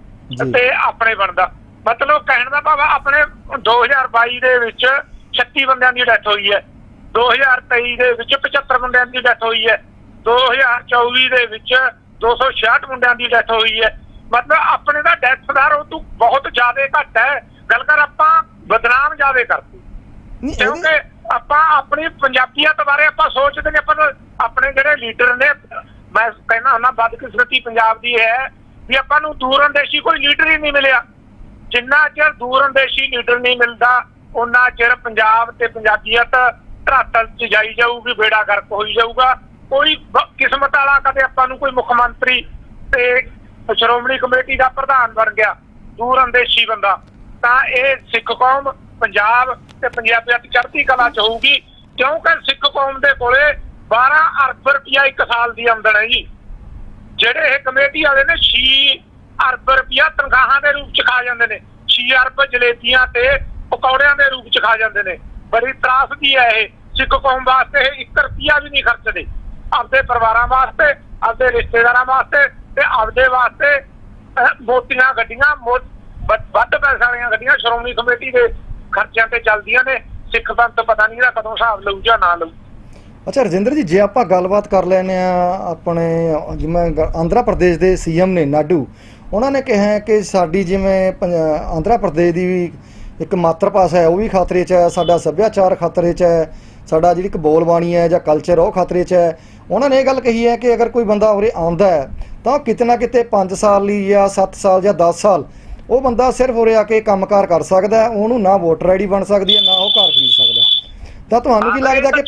ਤੇ ਆਪਣੇ ਬਣਦਾ। ਮਤਲਬ ਕਹਿਣ ਦਾ ਭਾਵ ਆਪਣੇ 2022 ਦੇ ਵਿੱਚ 36 ਬੰਦਿਆਂ ਦੀ ਡੈਥ ਹੋਈ ਹੈ। 2023 ਦੇ ਵਿੱਚ 75 ਬੰਦਿਆਂ ਦੀ ਡੈਥ ਹੋਈ ਹੈ। 2024 ਦੇ ਵਿੱਚ 266 ਮੁੰਡਿਆਂ ਦੀ ਡੈਥ ਹੋਈ ਹੈ। ਮਤਲਬ ਆਪਣੇ ਦਾ ਡੈਥ ਦਰ ਉਹ ਤੋਂ ਬਹੁਤ ਜ਼ਿਆਦਾ ਘੱਟ ਹੈ। ਗੱਲ ਕਰ ਆਪਾਂ ਬਦਨਾਮ ਜ਼ਿਆਦਾ ਕਰਦੇ। ਕਿਉਂਕਿ ਆਪਾਂ ਆਪਣੀ ਪੰਜਾਬੀਅਤ ਬਾਰੇ ਆਪਾਂ ਸੋਚਦੇ ਨੇ ਆਪਾਂ ਨੂੰ ਆਪਣੇ ਜਿਹੜੇ ਲੀਡਰ ਨੇ ਮੈਂ ਕਹਿੰਦਾ ਹੁੰਦਾ ਬਦਕਿਸਮਤੀ ਪੰਜਾਬ ਦੀ ਹੈ ਵੀ ਆਪਾਂ ਨੂੰ ਦੂਰਅੰਦੇਸ਼ੀ ਕੋਈ ਲੀਡਰ ਹੀ ਨਹੀਂ ਮਿਲਿਆ। ਜਿੰਨਾ ਚਿਰ ਦੂਰਅੰਦੇਸ਼ੀ ਲੀਡਰ ਨਹੀਂ ਮਿਲਦਾ ਉਹਨਾਂ ਚਿਰ ਪੰਜਾਬ ਤੇ ਪੰਜਾਬੀਅਤ ਧਰਾਤਲ 'ਚ ਜਾਈ ਜਾਊਗੀ ਬੇੜਾ ਗਰਕ ਹੋਈ ਜਾਊਗਾ। ਕੋਈ ਕਿਸਮਤ ਵਾਲਾ ਕਦੇ ਆਪਾਂ ਨੂੰ ਕੋਈ ਮੁੱਖ ਮੰਤਰੀ ਤੇ ਸ਼੍ਰੋਮਣੀ ਕਮੇਟੀ ਦਾ ਪ੍ਰਧਾਨ ਬਣ ਗਿਆ, ਦੂਰ ਅੰਦੇਸ਼ੀ ਬੰਦਾ, ਤਾਂ ਇਹ ਸਿੱਖ ਕੌਮ ਪੰਜਾਬ ਤੇ ਪੰਜਾਬੀਅਤ ਚੜ੍ਹਦੀ ਕਲਾ ਚ ਹੋਊਗੀ, ਕਿਉਂਕਿ ਸਿੱਖ ਕੌਮ ਦੇ ਕੋਲੇ 12 ਅਰਬ ਰੁਪਇਆ ਇੱਕ ਸਾਲ ਦੀ ਆਮਦਨ ਹੈ ਜੀ। ਜਿਹੜੇ ਇਹ ਕਮੇਟੀ ਵਾਲੇ ਨੇ 6 ਅਰਬ ਰੁਪਇਆ ਤਨਖਾਹਾਂ ਦੇ ਰੂਪ ਚ ਖਾ ਜਾਂਦੇ ਨੇ 6 ਅਰਬ ਜਲੇਬੀਆਂ ਤੇ ਪਕੌੜਿਆਂ ਦੇ ਰੂਪ ਚ ਖਾ ਜਾਂਦੇ ਨੇ। ਬੜੀ ਤਰਾਸਦੀ ਹੈ ਇਹ, ਸਿੱਖ ਕੌਮ ਵਾਸਤੇ ਇਹ 1 ਰੁਪਿਆ ਵੀ ਨਹੀਂ ਖਰਚਦੇ। ਆਪਦੇ ਪਰਿਵਾਰਾਂ ਵਾਸਤੇ, ਆਪਦੇ ਰਿਸ਼ਤੇਦਾਰਾਂ ਵਾਸਤੇ ਤੇ ਆਪਦੇ ਵਾਸਤੇ ਮੋਟੀਆਂ ਗੱਡੀਆਂ ਵੱਧ ਪੈਸੇ ਵਾਲੀਆਂ ਗੱਡੀਆਂ ਸ਼੍ਰੋਮਣੀ ਕਮੇਟੀ ਦੇ ਖਰਚਿਆਂ ਤੇ ਚੱਲਦੀਆਂ ਨੇ। ਸਿੱਖ ਪੰਥ ਪਤਾ ਨਹੀਂ ਇਹਦਾ ਕਦੋਂ ਹਿਸਾਬ ਲਊ ਜਾਂ ਨਾ ਲਊ। ਅੱਛਾ, ਰਜਿੰਦਰ ਜੀ, ਜੇ ਆਪਾਂ ਗੱਲਬਾਤ ਕਰ ਲੈਨੇ ਆ ਆਪਣੇ, ਜਿਵੇਂ ਆਂਧਰਾ ਪ੍ਰਦੇਸ਼ ਦੇ ਸੀਐਮ ਨੇ, ਨਾਡੂ, ਉਹਨਾਂ ਨੇ ਕਿਹਾ ਕਿ ਸਾਡੀ ਜਿਵੇਂ ਆਂਧਰਾ ਪ੍ਰਦੇਸ਼ ਦੀ ਇੱਕ ਮਾਤਰ ਭਾਸ਼ਾ ਹੈ, ਉਹ ਵੀ ਖਤਰੇ 'ਚ ਹੈ, ਸਾਡਾ ਸੱਭਿਆਚਾਰ ਖਤਰੇ 'ਚ ਹੈ, ਸਾਡਾ ਜਿਹੜੀ ਇੱਕ ਬੋਲਬਾਣੀ ਹੈ ਜਾਂ ਕਲਚਰ ਉਹ ਖਤਰੇ 'ਚ ਹੈ। ਉਹਨਾਂ ਨੇ ਇਹ ਗੱਲ ਕਹੀ ਹੈ ਕਿ ਅਗਰ ਕੋਈ ਬੰਦਾ ਉਰੇ ਆਉਂਦਾ ਹੈ ਤਾਂ ਉਹ ਕਿਤੇ ਨਾ ਕਿਤੇ 5 ਸਾਲ ਲਈ ਜਾਂ 7 ਸਾਲ ਜਾਂ 10 ਸਾਲ ਉਹ ਬੰਦਾ ਸਿਰਫ ਉਰੇ ਆ ਕੇ ਕੰਮਕਾਰ ਕਰ ਸਕਦਾ ਉਹਨੂੰ ਨਾ ਵੋਟਰ ਆਈਡੀ ਬਣ ਸਕਦੀ ਹੈ ਨਾ ਉਹ ਘਰ ਖਰੀਦ ਸਕਦਾ। ਤਾਂ ਤੁਹਾਨੂੰ ਕੀ ਲੱਗਦਾ ਕਿ।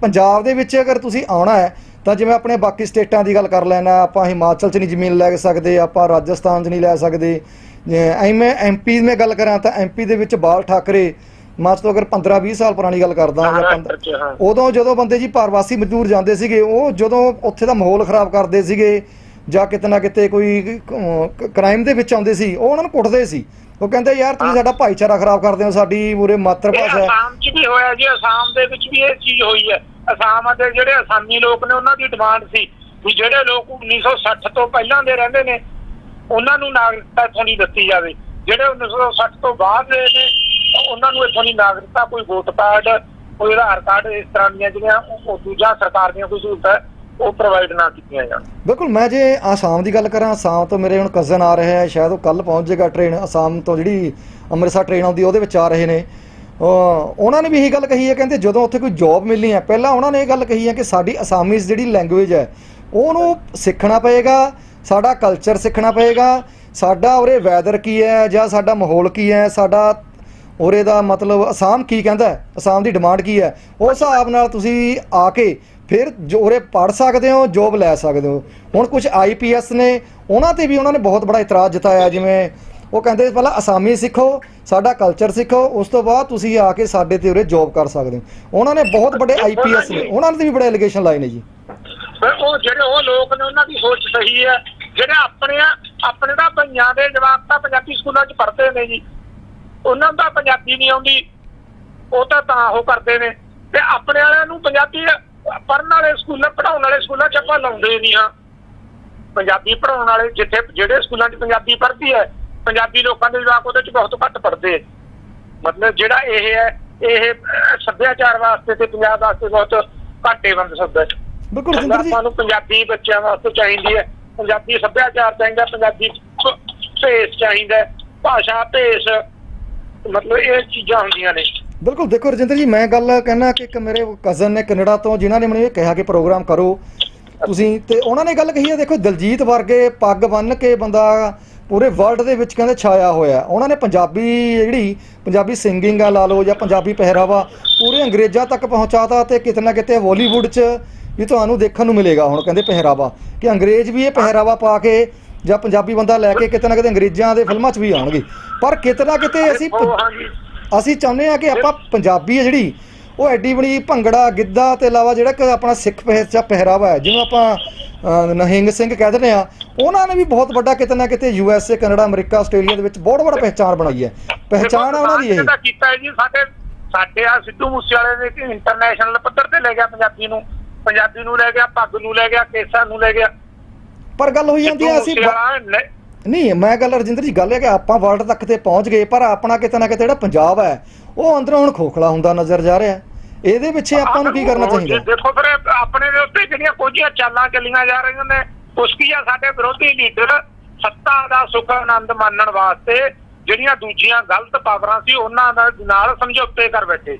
ਪੰਜਾਬ ਦੇ ਵਿੱਚ ਅਗਰ ਤੁਸੀਂ ਆਉਣਾ ਹੈ ਤਾਂ ਜਿਵੇਂ ਆਪਣੇ ਬਾਕੀ ਸਟੇਟਾਂ ਦੀ ਗੱਲ ਕਰ ਲੈਣਾ ਆਪਾਂ ਹਿਮਾਚਲ 'ਚ ਨਹੀਂ ਜ਼ਮੀਨ ਲੈ ਸਕਦੇ ਆਪਾਂ ਰਾਜਸਥਾਨ 'ਚ ਨਹੀਂ ਲੈ ਸਕਦੇ ਐਵੇਂ ਐਮਪੀ ਮੈਂ ਗੱਲ ਕਰਾਂ ਤਾਂ ਐਮਪੀ ਦੇ ਵਿੱਚ ਬਾਲ ਠਾਕਰੇ ਮਾਚ ਤੋਂ ਅਗਰ 15 20 ਸਾਲ ਪੁਰਾਣੀ ਗੱਲ ਕਰਦਾ ਜਾਂ ਪੰਦ-। ਉਦੋਂ ਜਦੋਂ ਬੰਦੇ ਜੀ ਪ੍ਰਵਾਸੀ ਮਜ਼ਦੂਰ ਜਾਂਦੇ ਸੀਗੇ ਉਹ ਜਦੋਂ ਉੱਥੇ ਦਾ ਮਾਹੌਲ ਖਰਾਬ ਕਰਦੇ ਸੀਗੇ ਜਾਂ ਕਿਤੇ ਨਾ ਕਿਤੇ ਕੋਈ ਕ੍ਰਾਈਮ ਦੇ ਵਿੱਚ ਆਉਂਦੇ ਸੀ ਉਹ ਉਹਨਾਂ ਨੂੰ ਕੁੱਟਦੇ ਸੀ। ਉਹ ਕਹਿੰਦੇ ਯਾਰ ਤੁਸੀਂ ਸਾਡਾ ਭਾਈਚਾਰਾ ਖਰਾਬ ਕਰਦੇ ਹੋ ਸਾਡੀ ਉਰੇ ਮਾਤਰ ਇਹ ਭਾਸ਼ਾ ਹੈ। ਅਸਾਮ 'ਚ ਵੀ ਹੋਇਆ ਜੀ ਅਸਾਮ ਦੇ ਵਿੱਚ ਵੀ ਇਹ ਚੀਜ਼ ਹੋਈ ਹੈ। ਅਸਾਮ ਦੇ ਜਿਹੜੇ ਅਸਾਮੀ ਲੋਕ ਨੇ ਉਹਨਾਂ ਦੀ ਡਿਮਾਂਡ ਸੀ ਵੀ ਜਿਹੜੇ ਲੋਕ 1960 ਤੋਂ ਪਹਿਲਾਂ ਦੇ ਰਹਿੰਦੇ ਨੇ ਉਹਨਾਂ ਨੂੰ ਨਾਗਰਿਕਤਾ ਇੱਥੋਂ ਦੀ ਦਿੱਤੀ ਜਾਵੇ। ਜਿਹੜੇ 1960 ਤੋਂ ਬਾਅਦ ਦੇ ਨੇ ਉਹਨਾਂ ਨੂੰ ਇੱਥੋਂ ਦੀ ਨਾਗਰਿਕਤਾ, ਕੋਈ ਵੋਟ ਕਾਰਡ ਕੋਈ ਆਧਾਰ ਕਾਰਡ ਇਸ ਤਰ੍ਹਾਂ ਦੀਆਂ ਜਿਹੜੀਆਂ ਉਹ- ਦੂਜਾ ਸਰਕਾਰ ਦੀਆਂ ਕੋਈ ਸਹੂਲਤਾਂ, ਉਹ ਪ੍ਰੋਵਾਈਡ ਨਾ ਕੀਤੀਆਂ ਜਾਣ। ਬਿਲਕੁਲ, ਮੈਂ ਜੇ ਆਸਾਮ ਦੀ ਗੱਲ ਕਰਾਂ, ਆਸਾਮ ਤੋਂ ਮੇਰੇ ਹੁਣ ਕਜ਼ਨ ਆ ਰਹੇ ਹੈ ਸ਼ਾਇਦ ਉਹ ਕੱਲ ਪਹੁੰਚ ਜਾਏਗਾ ਟ੍ਰੇਨ ਆਸਾਮ ਤੋਂ ਜਿਹੜੀ ਅੰਮ੍ਰਿਤਸਰ ਟ੍ਰੇਨ ਆਉਂਦੀ, ਉਹਦੇ ਵਿੱਚ ਆ ਰਹੇ ਨੇ। ਉਹਨਾਂ ਨੇ ਵੀ ਇਹੀ ਗੱਲ ਕਹੀ ਹੈ, ਕਹਿੰਦੇ ਜਦੋਂ ਉੱਥੇ ਕੋਈ ਜੌਬ ਮਿਲਣੀ ਹੈ, ਪਹਿਲਾਂ ਉਹਨਾਂ ਨੇ ਇਹ ਗੱਲ ਕਹੀ ਹੈ ਕਿ ਸਾਡੀ ਅਸਾਮੀਜ਼ ਜਿਹੜੀ ਲੈਂਗੁਏਜ ਹੈ, ਉਹਨੂੰ ਸਿੱਖਣਾ ਪਏਗਾ, ਸਾਡਾ ਕਲਚਰ ਸਿੱਖਣਾ ਪਏਗਾ, ਸਾਡਾ ਉਰੇ ਵੈਦਰ ਕੀ ਹੈ, ਜਾਂ ਸਾਡਾ ਮਾਹੌਲ ਕੀ ਹੈ, ਸਾਡਾ ਉਰੇ ਦਾ ਮਤਲਬ ਅਸਾਮ ਕੀ ਕਹਿੰਦਾ ਹੈ? ਅਸਾਮ ਦੀ ਡਿਮਾਂਡ ਕੀ ਹੈ? ਉਸ ਹਿਸਾਬ ਨਾਲ ਤੁਸੀਂ ਆ ਕੇ ਫਿਰ ਜੋ ਉਰੇ ਪੜ ਸਕਦੇ ਹੋ ਜੋਬ ਲੈ ਸਕਦੇ ਹੋ। ਹੁਣ ਕੁਝ ਆਈਪੀਐਸ ਨੇ ਉਹਨਾਂ ਤੇ ਵੀ ਉਹਨਾਂ ਨੇ ਬਹੁਤ ਬੜਾ ਇਤਰਾਜ਼ ਜਤਾਇਆ ਜਿਵੇਂ ਉਹ ਕਹਿੰਦੇ ਪਹਿਲਾਂ ਅਸਾਮੀ ਸਿੱਖੋ ਸਾਡਾ ਕਲਚਰ ਸਿੱਖੋ ਉਸ ਤੋਂ ਬਾਅਦ ਤੁਸੀਂ ਆ ਕੇ ਸਾਡੇ ਤੇ ਉਰੇ ਜੋਬ ਕਰ ਸਕਦੇ ਹੋ। ਉਹਨਾਂ ਨੇ ਬਹੁਤ ਵੱਡੇ ਆਈਪੀਐਸ ਨੇ ਉਹਨਾਂ ਨੇ ਵੀ ਬੜੇ ਐਲੀਗੇਸ਼ਨ ਲਾਏ ਨੇ ਜੀ। ਉਹ ਜਿਹੜੇ ਉਹ ਲੋਕ ਨੇ ਉਹਨਾਂ ਦੀ ਸੋਚ ਸਹੀ ਹੈ। ਜਿਹੜੇ ਆਪਣੇ ਆਪਣੇ ਦਾ ਪੰਜਾਂ ਦੇ ਜਵਾਕ ਤਾਂ ਪੰਜਾਬੀ ਸਕੂਲਾਂ 'ਚ ਪੜ੍ਹਦੇ ਨੇ ਜੀ। ਉਹਨਾਂ ਦਾ ਪੰਜਾਬੀ ਨਹੀਂ ਆਉਂਦੀ। ਉਹ ਤਾਂ ਤਾਂ ਉਹ ਕਰਦੇ ਨੇ। ਤੇ ਆਪਣੇ ਵਾਲਿਆਂ ਨੂੰ ਪੰਜਾਬੀ ਪੜ੍ਹਨ ਵਾਲੇ ਸਕੂਲਾਂ ਪੜਾਉਣ ਵਾਲੇ ਸਕੂਲਾਂ 'ਚ ਆਪਾਂ ਲਾਉਂਦੇ ਨਹੀਂ ਹਾਂ। ਪੰਜਾਬੀ ਪੜਾਉਣ ਵਾਲੇ ਜਿੱਥੇ ਜਿਹੜੇ ਸਕੂਲਾਂ 'ਚ ਪੰਜਾਬੀ ਪੜ੍ਹਦੀ ਹੈ ਪੰਜਾਬੀ ਲੋਕਾਂ ਦੇ ਜਵਾਕ ਉਹਦੇ 'ਚ ਬਹੁਤ ਘੱਟ ਪੜ੍ਹਦੇ। ਮਤਲਬ ਜਿਹੜਾ ਇਹ ਹੈ ਇਹ ਸੱਭਿਆਚਾਰ ਵਾਸਤੇ ਤੇ ਪੰਜਾਬ ਵਾਸਤੇ ਬਹੁਤ ਘਾਟੇ ਬੰਦ ਸ਼ਬਦ ਹੈ। ਬਿਲਕੁਲ ਰਜਿੰਦਰ ਜੀ। ਆਪਾਂ ਨੂੰ ਪੰਜਾਬੀ ਬੱਚਿਆਂ ਵਾਸਤੇ ਚਾਹੀਦੀ ਹੈ। ਪੰਜਾਬੀ ਸੱਭਿਆਚਾਰ ਚਾਹੀਦਾ ਪੰਜਾਬੀ ਭੇਸ ਚਾਹੀਦਾ ਭਾਸ਼ਾ ਭੇਸ ਮਤਲਬ ਇਹ ਚੀਜ਼ਾਂ ਹੁੰਦੀਆਂ ਨੇ। ਬਿਲਕੁਲ, ਦੇਖੋ ਰਜਿੰਦਰ ਜੀ, ਮੈਂ ਗੱਲ ਕਹਿਣਾ ਕਿ ਇੱਕ ਮੇਰੇ ਕਜ਼ਨ ਨੇ ਕੈਨੇਡਾ ਤੋਂ, ਜਿਨ੍ਹਾਂ ਨੇ ਮੈਨੂੰ ਇਹ ਕਿਹਾ ਕਿ ਪ੍ਰੋਗਰਾਮ ਕਰੋ। ਤੁਸੀਂ ਤੇ ਉਹਨਾਂ ਨੇ ਗੱਲ ਕਹੀ ਹੈ, ਦੇਖੋ ਦਲਜੀਤ ਵਰਗੇ ਪੱਗ ਬੰਨ ਕੇ ਬੰਦਾ ਪੂਰੇ ਵਰਲਡ ਦੇ ਵਿੱਚ ਕਹਿੰਦੇ ਛਾਇਆ ਹੋਇਆ ਉਹਨਾਂ ਨੇ ਪੰਜਾਬੀ ਜਿਹੜੀ, ਪੰਜਾਬੀ ਸਿੰਗਿੰਗ ਆ ਲਾ ਲਓ ਜਾਂ ਪੰਜਾਬੀ ਪਹਿਰਾਵਾ, ਪੂਰੇ ਅੰਗਰੇਜ਼ਾਂ ਤੱਕ ਪਹੁੰਚਾਤਾ ਤੇ ਕਿਤੇ ਨਾ ਕਿਤੇ ਬਾਲੀਵੁੱਡ 'ਚ ਵੀ ਤੁਹਾਨੂੰ ਦੇਖਣ ਨੂੰ ਮਿਲੇਗਾ ਹੁਣ ਕਹਿੰਦੇ ਪਹਿਰਾਵਾ। ਕਿ ਅੰਗਰੇਜ਼ ਵੀ ਇਹ ਪਹਿਰਾਵਾ ਪਾ ਕੇ ਜਾਂ ਪੰਜਾਬੀ ਬੰਦਾ ਲੈ ਕੇ ਕਿਤੇ ਨਾ ਕਿਤੇ ਅੰਗਰੇਜ਼ਾਂ ਦੇ ਫਿਲਮਾਂ 'ਚ ਵੀ ਆਉਣਗੇ। ਪਰ ਕਿਤੇ ਨਾ ਕਿਤੇ ਅਸੀਂ ਅਸੀਂ ਚਾਹੁੰਦੇ ਹਾਂ ਕਿ ਆਪਾਂ ਪੰਜਾਬੀ ਹੈ ਜਿਹੜੀ ਉਹ ਐਡੀ ਬੜੀ ਭੰਗੜਾ ਗਿੱਧਾ ਤੇ ਇਲਾਵਾ ਜਿਹੜਾ ਕਿ ਆਪਣਾ ਸਿੱਖ ਪਹਿਚਾ ਪਹਿਰਾਵਾ ਹੈ ਜਿਹਨੂੰ ਆਪਾਂ ਨਿਹੰਗ ਸਿੰਘ ਕਹਿ ਦਿੰਦੇ ਆ ਉਹਨਾਂ ਨੇ ਵੀ ਬਹੁਤ ਵੱਡਾ ਕਿਤੇ ਨਾ ਕਿਤੇ U S A Canada America Australia ਦੇ ਵਿੱਚ ਬਹੁਤ ਵੱਡਾ ਪਹਿਚਾਨ ਬਣਾਈ ਹੈ। ਪਹਿਚਾਨ ਆ ਉਹਨਾਂ ਦੀ ਇਹ। ਕੀਤਾ ਜੀ ਸਾਡੇ ਸਾਡੇ ਆ ਸਿੱਧੂ ਮੂਸੇਵਾਲੇ ਨੇ ਕਿ ਇੰਟਰਨੈਸ਼ਨਲ ਪੱਧਰ ਤੇ ਲੈ ਗਿਆ ਪੰਜਾਬੀ ਨੂੰ। ਪੰਜਾਬੀ ਨੂੰ ਲੈ ਗਿਆ ਪੱਗ ਨੂੰ ਲੈ ਗਿਆ ਕੇਸਾਂ ਨੂੰ ਲੈ ਗਿਆ। ਪਰ ਗੱਲ ਹੋਈ ਜਾਂਦੀ ਹੈ ਅਸੀਂ ਨਹੀਂ ਮੈਂ ਗੱਲ ਰਜਿੰਦਰ ਜੀ ਗੱਲ ਹੈ ਕਿ ਆਪਾਂ ਵਰਲਡ ਤੱਕ ਤੇ ਪਹੁੰਚ ਗਏ ਪਰ ਆਪਣਾ ਕਿਤੇ ਨਾ ਕਿਤੇ ਜਿਹੜਾ ਪੰਜਾਬ ਹੈ ਉਹ ਅੰਦਰੋਂ ਹੁਣ ਖੋਖਲਾ ਹੁੰਦਾ ਨਜ਼ਰ ਜਾ ਰਿਹਾ। ਇਹਦੇ ਪਿੱਛੇ ਆਪਾਂ ਨੂੰ ਕੀ ਕਰਨਾ ਚਾਹੀਦਾ? ਦੇਖੋ ਫਿਰ ਆਪਣੇ ਦੇ ਉੱਤੇ ਜਿਹੜੀਆਂ ਕੋਝੀਆਂ ਚਾਲਾਂ ਚੱਲੀਆਂ ਜਾ ਰਹੀਆਂ ਨੇ ਕੁਛ ਕੀ ਆ ਸਾਡੇ ਵਿਰੋਧੀ ਲੀਡਰ ਸੱਤਾ ਦਾ ਸੁਖ ਆਨੰਦ ਮਾਣਨ ਵਾਸਤੇ ਜਿਹੜੀਆਂ ਦੂਜੀਆਂ ਗਲਤ ਪਾਵਰਾਂ ਸੀ ਉਹਨਾਂ ਦਾ ਨਾਲ ਸਮਝੌਤੇ ਕਰ ਬੈਠੇ।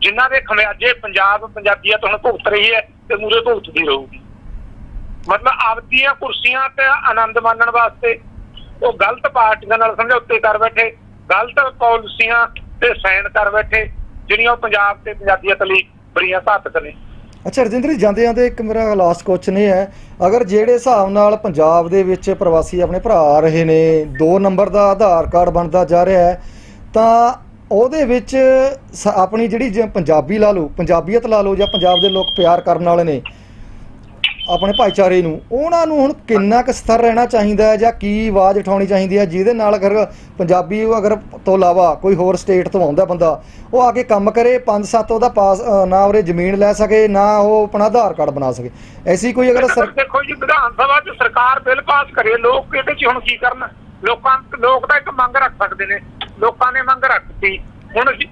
ਜਿਨ੍ਹਾਂ ਦੇ ਖਮਿਆਜੇ ਪੰਜਾਬ ਪੰਜਾਬੀਅਤ ਹੁਣ ਭੁਗਤ ਰਹੀ ਹੈ ਤੇ ਮੂਰੇ ਭੁਗਤਦੀ ਰਹੂਗੀ। ਮਤਲਬ ਆਪਦੀਆਂ ਕੁਰਸੀਆਂ ਤੇ ਆਨੰਦ ਮਾਣਨ ਵਾਸਤੇ। ਉਹ ਗਲਤ ਪਾਰਟੀਆਂ ਨਾਲ ਸਮਝੌਤੇ ਕਰ ਬੈਠੇ। ਗਲਤ ਪਾਲਿਸੀਆਂ ਤੇ ਸਾਈਨ ਕਰ ਬੈਠੇ, ਜਿਹੜੀਆਂ ਪੰਜਾਬ ਤੇ ਪੰਜਾਬੀਅਤ ਲਈ ਬੜੀਆਂ ਘਾਤਕ ਨੇ। ਅੱਛਾ, ਰਜਿੰਦਰ ਜੀ, ਜਾਂਦੇ ਜਾਂਦੇ ਇੱਕ ਮੇਰਾ ਲਾਸਟ ਕੁਐਸਚਨ ਇਹ ਹੈ, ਅਗਰ ਜਿਹੜੇ ਹਿਸਾਬ ਨਾਲ ਪੰਜਾਬ ਦੇ ਵਿੱਚ ਪ੍ਰਵਾਸੀ ਆਪਣੇ ਭਰਾ ਆ ਰਹੇ ਨੇ 2 ਨੰਬਰ ਦਾ ਆਧਾਰ ਕਾਰਡ ਬਣਦਾ ਜਾ ਰਿਹਾ ਹੈ, ਤਾਂ ਉਹਦੇ ਵਿੱਚ ਆਪਣੀ ਜਿਹੜੀ ਪੰਜਾਬੀ ਲਾ ਲਓ, ਪੰਜਾਬੀਅਤ ਲਾ ਲਓ ਜਾਂ ਪੰਜਾਬ ਦੇ ਲੋਕ ਪਿਆਰ ਕਰਨ ਵਾਲੇ ਨੇ ਆਪਣੇ ਭਾਈਚਾਰੇ ਨੂੰ। ਉਹਨਾਂ ਨੂੰ ਹੁਣ ਕਿੰਨਾ ਕੁ ਸਥਿਰ ਰਹਿਣਾ ਚਾਹੀਦਾ ਹੈ ਜਾਂ ਕੀ ਆਵਾਜ਼ ਉਠਾਉਣੀ ਚਾਹੀਦੀ ਹੈ? ਜਿਹਦੇ ਨਾਲ ਅਗਰ ਪੰਜਾਬੀ ਅਗਰ ਤੋਂ ਇਲਾਵਾ ਕੋਈ ਹੋਰ ਸਟੇਟ ਤੋਂ ਆਉਂਦਾ ਬੰਦਾ, ਉਹ ਆ ਕੇ ਕੰਮ ਕਰੇ 5-7 ਉਹਦਾ ਪਾਸ ਨਾ ਉਹਰੇ ਜ਼ਮੀਨ ਲੈ ਸਕੇ, ਨਾ ਉਹ ਆਪਣਾ ਆਧਾਰ ਕਾਰਡ ਬਣਾ ਸਕੇ। ਐਸੀ ਕੋਈ ਅਗਰ ਸਰ ਦੇਖੋ ਜੀ, ਵਿਧਾਨ ਸਭਾ 'ਚ ਸਰਕਾਰ ਬਿੱਲ ਪਾਸ ਕਰੇ, ਲੋਕ ਇਹਦੇ 'ਚ ਹੁਣ ਕੀ ਕਰਨ? ਲੋਕਾਂ, ਲੋਕ ਤਾਂ ਇੱਕ ਮੰਗ ਰੱਖ ਸਕਦੇ ਨੇ। ਲੋਕਾਂ ਨੇ ਮੰਗ ਰੱਖਤੀ। ਹੁਣ ਅਸੀਂ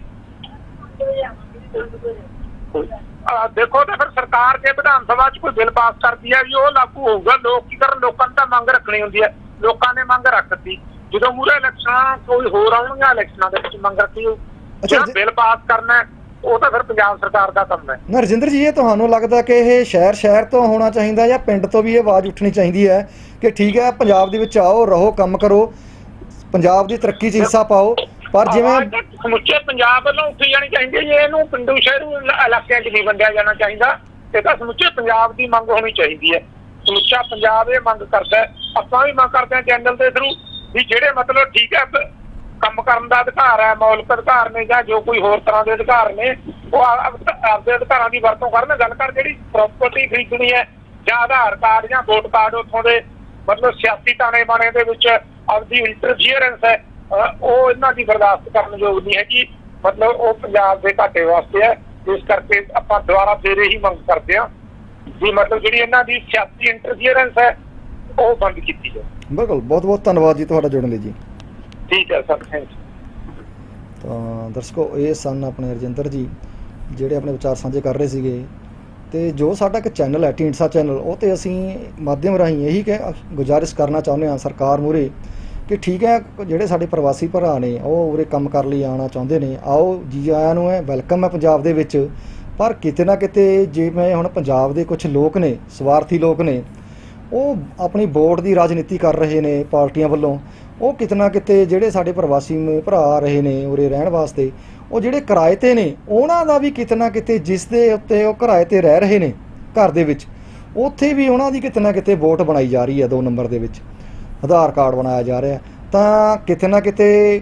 ਦੇਖੋ ਤਾਂ ਫਿਰ ਸਰਕਾਰ ਜੇ ਵਿਧਾਨ ਸਭਾ 'ਚ ਕੋਈ ਬਿੱਲ ਪਾਸ ਕਰਦੀ ਹੈ ਵੀ ਉਹ ਲਾਗੂ ਹੋਊਗਾ ਲੋਕ ਕੀ ਕਰਨ? ਲੋਕਾਂ ਨੇ ਤਾਂ ਮੰਗ ਰੱਖਣੀ ਹੁੰਦੀ ਹੈ। ਲੋਕਾਂ ਨੇ ਮੰਗ ਰੱਖਤੀ। ਜਦੋਂ ਮੂਰੇ ਇਲੈਕਸ਼ਨਾਂ ਕੋਈ ਹੋਰ ਆਉਣਗੀਆਂ ਇਲੈਕਸ਼ਨਾਂ ਦੇ ਵਿੱਚ ਮੰਗ ਰੱਖੀ ਜਿਹੜਾ ਜੀ- ਬਿੱਲ ਪਾਸ ਕਰਨਾ ਉਹ ਤਾਂ ਫਿਰ ਪੰਜਾਬ ਸਰਕਾਰ ਦਾ ਕੰਮ ਹੈ। ਨਾ ਰਜਿੰਦਰ ਜੀ ਇਹ ਤੁਹਾਨੂੰ ਲੱਗਦਾ ਕਿ ਇਹ ਸ਼ਹਿਰ ਸ਼ਹਿਰ ਤੋਂ ਹੋਣਾ ਚਾਹੀਦਾ ਜਾਂ ਪਿੰਡ ਤੋਂ ਵੀ ਇਹ ਆਵਾਜ਼ ਉੱਠਣੀ ਚਾਹੀਦੀ ਹੈ ਕਿ ਠੀਕ ਹੈ ਪੰਜਾਬ ਦੇ ਵਿੱਚ ਆਓ ਰਹੋ ਕੰਮ ਕਰੋ ਪੰਜਾਬ ਦੀ ਤਰੱਕੀ 'ਚ ਹਿੱਸਾ ਪਾਓ। ਪਰ ਜਿਵੇਂ ਆਵਾਜ਼ ਤਾਂ ਸਮੁੱਚੇ ਪੰਜਾਬ ਵੱਲੋਂ ਉੱਠੀ ਜਾਣੀ ਚਾਹੀਦੀ ਹੈ ਜੀ ਇਹਨੂੰ ਪਿੰਡੂ ਸ਼ਹਿਰੂ ਇਲਾ- ਇਲਾਕਿਆਂ 'ਚ ਨਹੀਂ ਵੰਡਿਆ ਜਾਣਾ ਚਾਹੀਦਾ ਇਹ ਤਾਂ ਸਮੁੱਚੇ ਪੰਜਾਬ ਦੀ ਮੰਗ ਹੋਣੀ ਚਾਹੀਦੀ ਹੈ ਸਮੁੱਚਾ ਪੰਜਾਬ ਇਹ ਮੰਗ ਕਰਦਾ ਹੈ। ਆਪਾਂ ਵੀ ਮੰਗ ਕਰਦੇ ਹਾਂ ਚੈਨਲ ਦੇ ਥਰੂ ਵੀ ਜਿਹੜੇ ਮਤਲਬ ਠੀਕ ਹੈ ਕੰਮ ਕਰਨ ਦਾ ਅਧਿਕਾਰ ਹੈ ਮੌਲਿਕ ਅਧਿਕਾਰ ਨੇ ਜਾਂ ਜੋ ਕੋਈ ਹੋਰ ਤਰ੍ਹਾਂ ਦੇ ਅਧਿਕਾਰ ਨੇ ਉਹ ਆ- ਆਪ- ਆਪਦੇ ਅਧਿਕਾਰਾਂ ਦੀ ਵਰਤੋਂ ਕਰਨ ਗੱਲ ਕਰ ਜਿਹੜੀ ਪ੍ਰਾਪਰਟੀ ਖਰੀਦਣੀ ਹੈ ਜਾਂ ਆਧਾਰ ਕਾਰਡ ਜਾਂ ਵੋਟ ਕਾਰਡ ਉੱਥੋਂ ਦੇ ਮਤਲਬ ਸਿਆਸੀ ਤਾਣੇ ਬਾਣੇ ਦੇ ਵਿੱਚ ਆਪਦੀ ਇੰਟਰਫੀਅਰੈਂਸ ਹੈ ਉਹ ਇਹਨਾਂ ਦੀ ਬਰਦਾਸ਼ਤ ਕਰਨ ਯੋਗ ਨਹੀਂ ਹੈ ਕਿ ਮਤਲਬ ਉਹ ਪੰਜਾਬ ਦੇ ਘਾਟੇ ਵਾਸਤੇ ਹੈ। ਇਸ ਕਰਕੇ ਆਪਾਂ ਦੁਬਾਰਾ ਫੇਰ ਇਹੀ ਮੰਗ ਕਰਦੇ ਹਾਂ ਵੀ ਮਤਲਬ ਜਿਹੜੀ ਇਹਨਾਂ ਦੀ ਸਿਆਸੀ ਇੰਟਰਫੀਅਰੈਂਸ ਹੈ ਉਹ ਬੰਦ ਕੀਤੀ ਜਾਵੇ। ਬਿਲਕੁਲ ਬਹੁਤ ਬਹੁਤ ਧੰਨਵਾਦ ਜੀ ਤੁਹਾਡਾ ਜੁੜਨ ਲਈ ਜੀ। ਠੀਕ ਹੈ ਸਰ ਥੈਂਕ ਤਾਂ ਦਰਸ਼ਕੋ ਇਹ ਸਨ ਆਪਣੇ ਰਜਿੰਦਰ ਜੀ ਜਿਹੜੇ ਆਪਣੇ ਵਿਚਾਰ ਸਾਂਝੇ ਕਰ ਰਹੇ ਸੀਗੇ। ਤੇ ਜੋ ਸਾਡਾ ਇੱਕ ਚੈਨਲ ਹੈ ਟੀਂਟਸਾ ਚੈਨਲ ਉਹ ਤੇ ਅਸੀਂ ਮਾਧਿਅਮ ਰਾਹੀਂ ਇਹੀ ਕਿ ਗੁਜ਼ਾਰਿਸ਼ ਕਰਨਾ ਚਾਹੁੰਦੇ ਹਾਂ ਸਰਕਾਰ ਮੂਰੇ ਕਿ ਠੀਕ ਹੈ, ਜਿਹੜੇ ਸਾਡੇ ਪ੍ਰਵਾਸੀ ਭਰਾ ਨੇ, ਉਹ ਉਰੇ ਕੰਮ ਕਰਨ ਲਈ, ਆਉਣਾ ਚਾਹੁੰਦੇ ਨੇ, ਆਓ ਜੀ ਆਇਆਂ ਨੂੰ ਹੈ ਵੈਲਕਮ ਹੈ ਪੰਜਾਬ ਦੇ ਵਿੱਚ। ਪਰ ਕਿਤੇ ਨਾ ਕਿਤੇ ਜੇ ਮੈਂ ਹੁਣ ਪੰਜਾਬ ਦੇ ਕੁਝ ਲੋਕ ਨੇ, ਸਵਾਰਥੀ ਲੋਕ ਨੇ, ਉਹ ਆਪਣੀ ਵੋਟ ਦੀ ਰਾਜਨੀਤੀ ਕਰ ਰਹੇ ਨੇ ਪਾਰਟੀਆਂ ਵੱਲੋਂ, ਉਹ ਕਿਤਨਾ ਕਿਤੇ ਜਿਹੜੇ ਸਾਡੇ ਪ੍ਰਵਾਸੀ ਭਰਾ ਆ ਰਹੇ ਨੇ ਉਰੇ ਰਹਿਣ ਵਾਸਤੇ, ਉਹ ਜਿਹੜੇ ਕਿਰਾਏ ਤੇ ਨੇ, ਉਹਨਾਂ ਦਾ ਵੀ ਕਿਤਨਾ ਕਿਤੇ ਜਿਸ ਦੇ ਉੱਤੇ ਉਹ ਕਿਰਾਏ ਤੇ ਰਹਿ ਰਹੇ ਨੇ ਘਰ ਦੇ ਵਿੱਚ, ਉੱਥੇ ਵੀ ਉਹਨਾਂ ਦੀ ਕਿਤਨਾ ਕਿਤੇ ਵੋਟ ਬਣਾਈ ਜਾ ਰਹੀ ਹੈ ਦੋ ਨੰਬਰ ਦੇ ਵਿੱਚ। ਆਧਾਰ ਕਾਰਡ ਬਣਾਇਆ ਜਾ ਰਿਹਾ। ਤਾਂ ਕਿਤੇ ਨਾ ਕਿਤੇ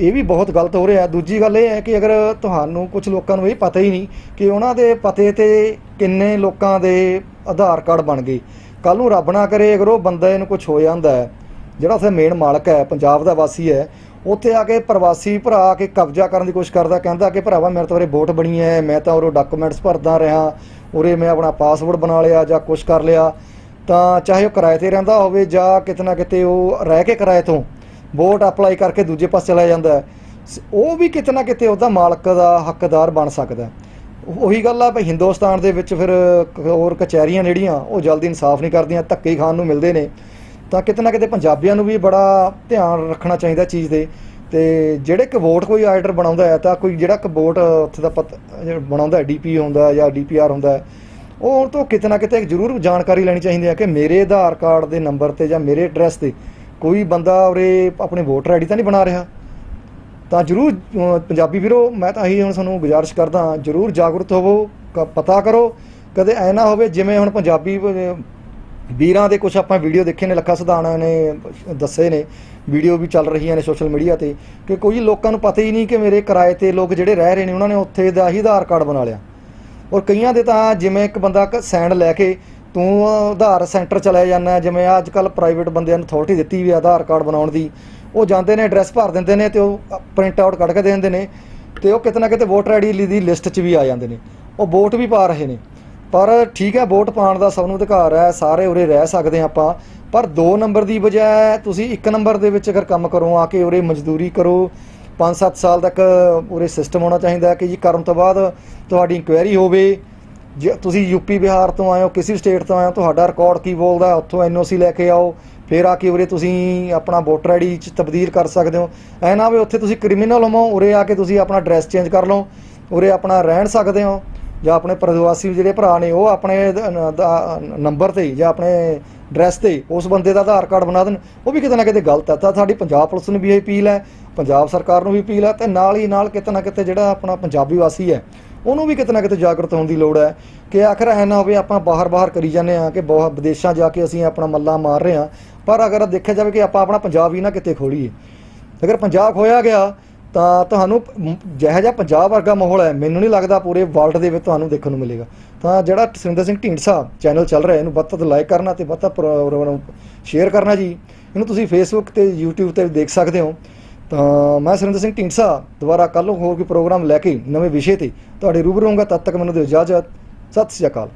ਇਹ ਵੀ ਬਹੁਤ ਗਲਤ ਹੋ ਰਿਹਾ। ਦੂਜੀ ਗੱਲ ਇਹ ਹੈ ਕਿ ਅਗਰ ਤੁਹਾਨੂੰ ਕੁਝ ਲੋਕਾਂ ਨੂੰ ਇਹ ਪਤਾ ਹੀ ਨਹੀਂ ਕਿ ਉਹਨਾਂ ਦੇ ਪਤੇ ਤੇ ਕਿੰਨੇ ਲੋਕਾਂ ਦੇ ਆਧਾਰ ਕਾਰਡ ਬਣ ਗਏ। ਕੱਲ ਨੂੰ ਰੱਬ ਨਾ ਕਰੇ ਅਗਰ ਉਹ ਬੰਦੇ ਨੂੰ ਕੁਝ ਹੋ ਜਾਂਦਾ ਹੈ, ਜਿਹੜਾ ਉੱਥੇ ਮੇਨ ਮਾਲਕ ਹੈ, ਪੰਜਾਬ ਦਾ ਵਾਸੀ ਹੈ, ਉੱਥੇ ਆ ਕੇ ਪ੍ਰਵਾਸੀ ਭਰਾ ਆ ਕੇ ਕਬਜ਼ਾ ਕਰਨ ਦੀ ਕੋਸ਼ਿਸ਼ ਕਰਦਾ, ਕਹਿੰਦਾ ਕਿ ਭਰਾਵਾ ਮੇਰੇ ਤੋਂ ਉਰੇ ਵੋਟ ਬਣੀ ਹੈ, ਮੈਂ ਤਾਂ ਉਰੇ ਡਾਕੂਮੈਂਟਸ ਭਰਦਾ ਰਿਹਾ, ਉਰੇ ਮੈਂ ਆਪਣਾ ਪਾਸਵਰਡ ਬਣਾ ਲਿਆ ਜਾਂ ਕੁਝ ਕਰ ਲਿਆ। ਤਾਂ ਚਾਹੇ ਉਹ ਕਿਰਾਏ ਤੇ ਰਹਿੰਦਾ ਹੋਵੇ ਜਾਂ ਕਿਤੇ ਨਾ ਕਿਤੇ ਉਹ ਰਹਿ ਕੇ ਕਿਰਾਏ ਤੋਂ ਵੋਟ ਅਪਲਾਈ ਕਰਕੇ ਦੂਜੇ ਪਾਸੇ ਚਲਾ ਜਾਂਦਾ ਸ- ਉਹ ਵੀ ਕਿਤੇ ਨਾ ਕਿਤੇ ਉਹਦਾ ਮਾਲਕ ਦਾ ਹੱਕਦਾਰ ਬਣ ਸਕਦਾ ਉਹੀ ਗੱਲ ਆ ਭਈ ਹਿੰਦੁਸਤਾਨ ਦੇ ਵਿੱਚ ਫਿਰ ਹੋਰ ਕਚਹਿਰੀਆਂ ਜਿਹੜੀਆਂ, ਉਹ ਜਲਦੀ ਇਨਸਾਫ ਨਹੀਂ ਕਰਦੀਆਂ, ਧੱਕੇ ਖਾਣ ਨੂੰ ਮਿਲਦੇ ਨੇ। ਤਾਂ ਕਿਤੇ ਨਾ ਕਿਤੇ ਪੰਜਾਬੀਆਂ ਨੂੰ ਵੀ ਬੜਾ ਧਿਆਨ ਰੱਖਣਾ ਚਾਹੀਦਾ ਚੀਜ਼ ਦੇ ਤੇ ਜਿਹੜੇ ਕਿ ਵੋਟ ਕੋਈ ਆਰਡਰ ਬਣਾਉਂਦਾ ਹੈ ਤਾਂ ਕੋਈ ਜਿਹੜਾ ਕਿ ਵੋਟ ਉੱਥੇ ਦਾ ਪਤ, ਜਿਹੜਾ ਬਣਾਉਂਦਾ ਡੀਪੀ ਹੁੰਦਾ ਜਾਂ ਡੀਪੀਆਰ ਹੁੰਦਾ ਉਹ ਹੁਣ ਤੋਂ ਕਿਤੇ ਨਾ ਕਿਤੇ ਜ਼ਰੂਰ ਜਾਣਕਾਰੀ ਲੈਣੀ ਚਾਹੀਦੀ ਹੈ ਕਿ ਮੇਰੇ ਆਧਾਰ ਕਾਰਡ ਦੇ ਨੰਬਰ ਤੇ ਜਾਂ ਮੇਰੇ ਐਡਰੈਸ ਤੇ ਕੋਈ ਬੰਦਾ ਉਰੇ ਆਪਣੇ ਵੋਟਰ ਆਈਡੀ ਤਾਂ ਨਹੀਂ ਬਣਾ ਰਿਹਾ। ਤਾਂ ਜਰੂਰ ਪੰਜਾਬੀ ਵੀਰੋ, ਮੈਂ ਤਾਂ ਇਹੀ ਹੁਣ ਤੁਹਾਨੂੰ ਗੁਜ਼ਾਰਿਸ਼ ਕਰਦਾ ਜਰੂਰ ਜਾਗਰੂਕ ਹੋਵੋ, ਕ- ਪਤਾ ਕਰੋ, ਕਦੇ ਐ ਨਾ ਹੋਵੇ ਜਿਵੇਂ ਹੁਣ ਪੰਜਾਬੀ ਵੀਰਾਂ ਦੇ ਕੁਝ ਆਪਾਂ ਵੀਡੀਓ ਦੇਖੇ ਨੇ, ਲੱਖਾ ਸਿਧਾਣਾ ਨੇ, ਦੱਸੇ ਨੇ, ਵੀਡੀਓ ਵੀ ਚੱਲ ਰਹੀਆਂ ਨੇ ਸੋਸ਼ਲ ਮੀਡੀਆ ਤੇ, ਕਿ ਕੋਈ ਲੋਕਾਂ ਨੂੰ ਪਤਾ ਹੀ ਨਹੀਂ ਕਿ ਮੇਰੇ ਕਿਰਾਏ ਤੇ ਲੋਕ ਜਿਹੜੇ ਰਹਿ ਰਹੇ ਨੇ, ਉਹਨਾਂ ਨੇ ਉੱਥੇ ਦਾ ਹੀ ਆਧਾਰ ਕਾਰਡ ਬਣਾ ਲਿਆ। ਔਰ ਕਈਆਂ ਦੇ ਤਾਂ ਜਿਵੇਂ ਇੱਕ ਬੰਦਾ ਸੈਂਡ ਲੈ ਕੇ ਤੂੰ ਆਧਾਰ ਸੈਂਟਰ ਚਲਾ ਜਾਂਦਾ, ਜਿਵੇਂ ਅੱਜ ਕੱਲ ਪ੍ਰਾਈਵੇਟ ਬੰਦਿਆਂ ਨੂੰ ਅਥਾਰਟੀ ਦਿੱਤੀ ਵੀ ਆਧਾਰ ਕਾਰਡ ਬਣਾਉਣ ਦੀ, ਉਹ ਜਾਂਦੇ ਨੇ ਐਡਰੈਸ ਭਰ ਦਿੰਦੇ ਨੇ ਤੇ ਉਹ ਪ੍ਰਿੰਟ ਆਊਟ ਕੱਢ ਕੇ ਦੇ ਦਿੰਦੇ ਨੇ ਤੇ ਉਹ ਕਿਤੇ ਨਾ ਕਿਤੇ ਵੋਟਰ ਆਈਡੀ ਦੀ ਲਿਸਟ 'ਚ ਵੀ ਆ ਜਾਂਦੇ ਨੇ। ਉਹ ਵੋਟ ਵੀ ਪਾ ਰਹੇ ਨੇ। ਪਰ ਠੀਕ ਹੈ ਵੋਟ ਪਾਉਣ ਦਾ ਸਭ ਨੂੰ ਅਧਿਕਾਰ ਹੈ, ਸਾਰੇ ਉਰੇ ਰਹਿ ਸਕਦੇ ਹਾਂ ਆਪਾਂ, ਪਰ 2 ਨੰਬਰ ਦੀ ਬਜਾਏ ਤੁਸੀਂ 1 ਨੰਬਰ ਦੇ ਵਿੱਚ ਅਗਰ ਕੰਮ ਕਰੋ, ਆ ਕੇ ਉਰੇ ਮਜ਼ਦੂਰੀ ਕਰੋ 5-7 ਸਾਲ ਤੱਕ ਉਰੇ ਸਿਸਟਮ ਹੋਣਾ ਚਾਹੀਦਾ ਕਿ ਜੀ ਕਰਨ ਤੋਂ ਬਾਅਦ ਤੁਹਾਡੀ ਇਨਕੁਆਇਰੀ ਹੋਵੇ, ਜੇ ਤੁਸੀਂ ਯੂਪੀ ਬਿਹਾਰ ਤੋਂ ਆਏ ਹੋ, ਕਿਸੇ ਵੀ ਸਟੇਟ ਤੋਂ ਆਏ ਹੋ, ਤੁਹਾਡਾ ਰਿਕਾਰਡ ਕੀ ਬੋਲਦਾ ਉੱਥੋਂ ਐਨਓਸੀ ਲੈ ਕੇ ਆਓ, ਫਿਰ ਆ ਕੇ ਉਰੇ ਤੁਸੀਂ ਆਪਣਾ ਵੋਟਰ ਆਈਡੀ ਚ ਤਬਦੀਲ ਕਰ ਸਕਦੇ ਹੋ। ਐ ਨਾ ਵੀ ਉੱਥੇ ਤੁਸੀਂ ਕ੍ਰਿਮੀਨਲ ਹੋਵੋ, ਉਰੇ ਆ ਕੇ ਤੁਸੀਂ ਆਪਣਾ ਐਡਰੈਸ ਚੇਂਜ ਕਰ ਲਓ, ਉਰੇ ਆਪਣਾ ਰਹਿਣ ਸਕਦੇ ਹੋ। ਜਾਂ ਆਪਣੇ ਪ੍ਰਦਵਾਸੀ ਜਿਹੜੇ ਭਰਾ ਨੇ, ਉਹ ਆਪਣੇ ਨੰਬਰ ਤੇ ਜਾਂ ਆਪਣੇ ਐਡਰੈਸ ਤੇ ਉਸ ਬੰਦੇ ਦਾ ਆਧਾਰ ਕਾਰਡ ਬਣਾ ਦੇਣ, ਉਹ ਵੀ ਕਿਤੇ ਨਾ ਕਿਤੇ ਗਲਤ ਹੈ ਤਾਂ ਸਾਡੀ ਪੰਜਾਬ ਪੁਲਿਸ ਨੂੰ ਵੀ ਇਹ ਅਪੀਲ ਹੈ, ਪੰਜਾਬ ਸਰਕਾਰ ਨੂੰ ਵੀ ਅਪੀਲ ਹੈ, ਤੇ ਨਾਲ ਹੀ ਨਾਲ ਕਿਤੇ ਨਾ ਕਿਤੇ ਜਿਹੜਾ ਆਪਣਾ ਪੰਜਾਬੀ ਵਾਸੀ ਹੈ, ਉਹਨੂੰ ਵੀ ਕਿਤੇ ਨਾ ਕਿਤੇ ਜਾਗਰਤ ਹੋਣ ਦੀ ਲੋੜ ਹੈ ਕਿ ਆਖਰ ਐ ਨਾ ਹੋਵੇ ਆਪਾਂ ਬਾਹਰ-ਬਾਹਰ ਕਰੀ ਜਾਂਦੇ ਆ ਕਿ ਬਹੁਤ ਵਿਦੇਸ਼ਾਂ ਜਾ ਕੇ ਅਸੀਂ ਆਪਣਾ ਮੱਲਾ ਮਾਰ ਰਹੇ ਆ ਪਰ ਅਗਰ ਦੇਖਿਆ ਜਾਵੇ ਕਿ ਆਪਾਂ ਆਪਣਾ ਪੰਜਾਬ ਹੀ ਨਾ ਕਿਤੇ ਖੋਲੀਏ, ਅਗਰ ਪੰਜਾਬ ਖੋਇਆ ਗਿਆ ਤਾਂ ਤੁਹਾਨੂੰ ਜਿਹੋ ਜਿਹਾ ਪੰਜਾਬ ਵਰਗਾ ਮਾਹੌਲ ਹੈ, ਮੈਨੂੰ ਨਹੀਂ ਲੱਗਦਾ ਪੂਰੇ ਵਰਲਡ ਦੇ ਵਿੱਚ ਤੁਹਾਨੂੰ ਦੇਖਣ ਨੂੰ ਮਿਲੇਗਾ। ਤਾਂ ਜਿਹੜਾ ਸੁਰਿੰਦਰ ਸਿੰਘ ਢੀਂਡਸਾ ਚੈਨਲ ਚੱਲ ਰਿਹਾ, ਇਹਨੂੰ ਵੱਧ ਤੋਂ ਵੱਧ ਲਾਈਕ ਕਰਨਾ ਤੇ ਵੱਧ ਤੋਂ ਪ੍ਰੋਗਰਾਮ ਸ਼ੇਅਰ ਕਰਨਾ ਜੀ। ਇਹਨੂੰ ਤੁਸੀਂ ਫੇਸਬੁੱਕ ਤੇ YouTube ਤੇ ਵੀ ਦੇਖ ਸਕਦੇ ਹੋ। ਤਾਂ ਮੈਂ ਸੁਰਿੰਦਰ ਸਿੰਘ ਢੀਂਡਸਾ ਦੁਬਾਰਾ ਕੱਲ੍ਹ ਨੂੰ ਹੋਰ ਕੋਈ ਪ੍ਰੋਗਰਾਮ ਲੈ ਕੇ ਨਵੇਂ ਵਿਸ਼ੇ ਤੇ ਤੁਹਾਡੇ ਰੂਬਰੂ ਹੋਊਂਗਾ। ਤਦ ਤੱਕ ਮੈਨੂੰ ਦਿਓ ਇਜਾਜ਼ਤ। ਸਤਿ ਸ਼੍ਰੀ ਅਕਾਲ।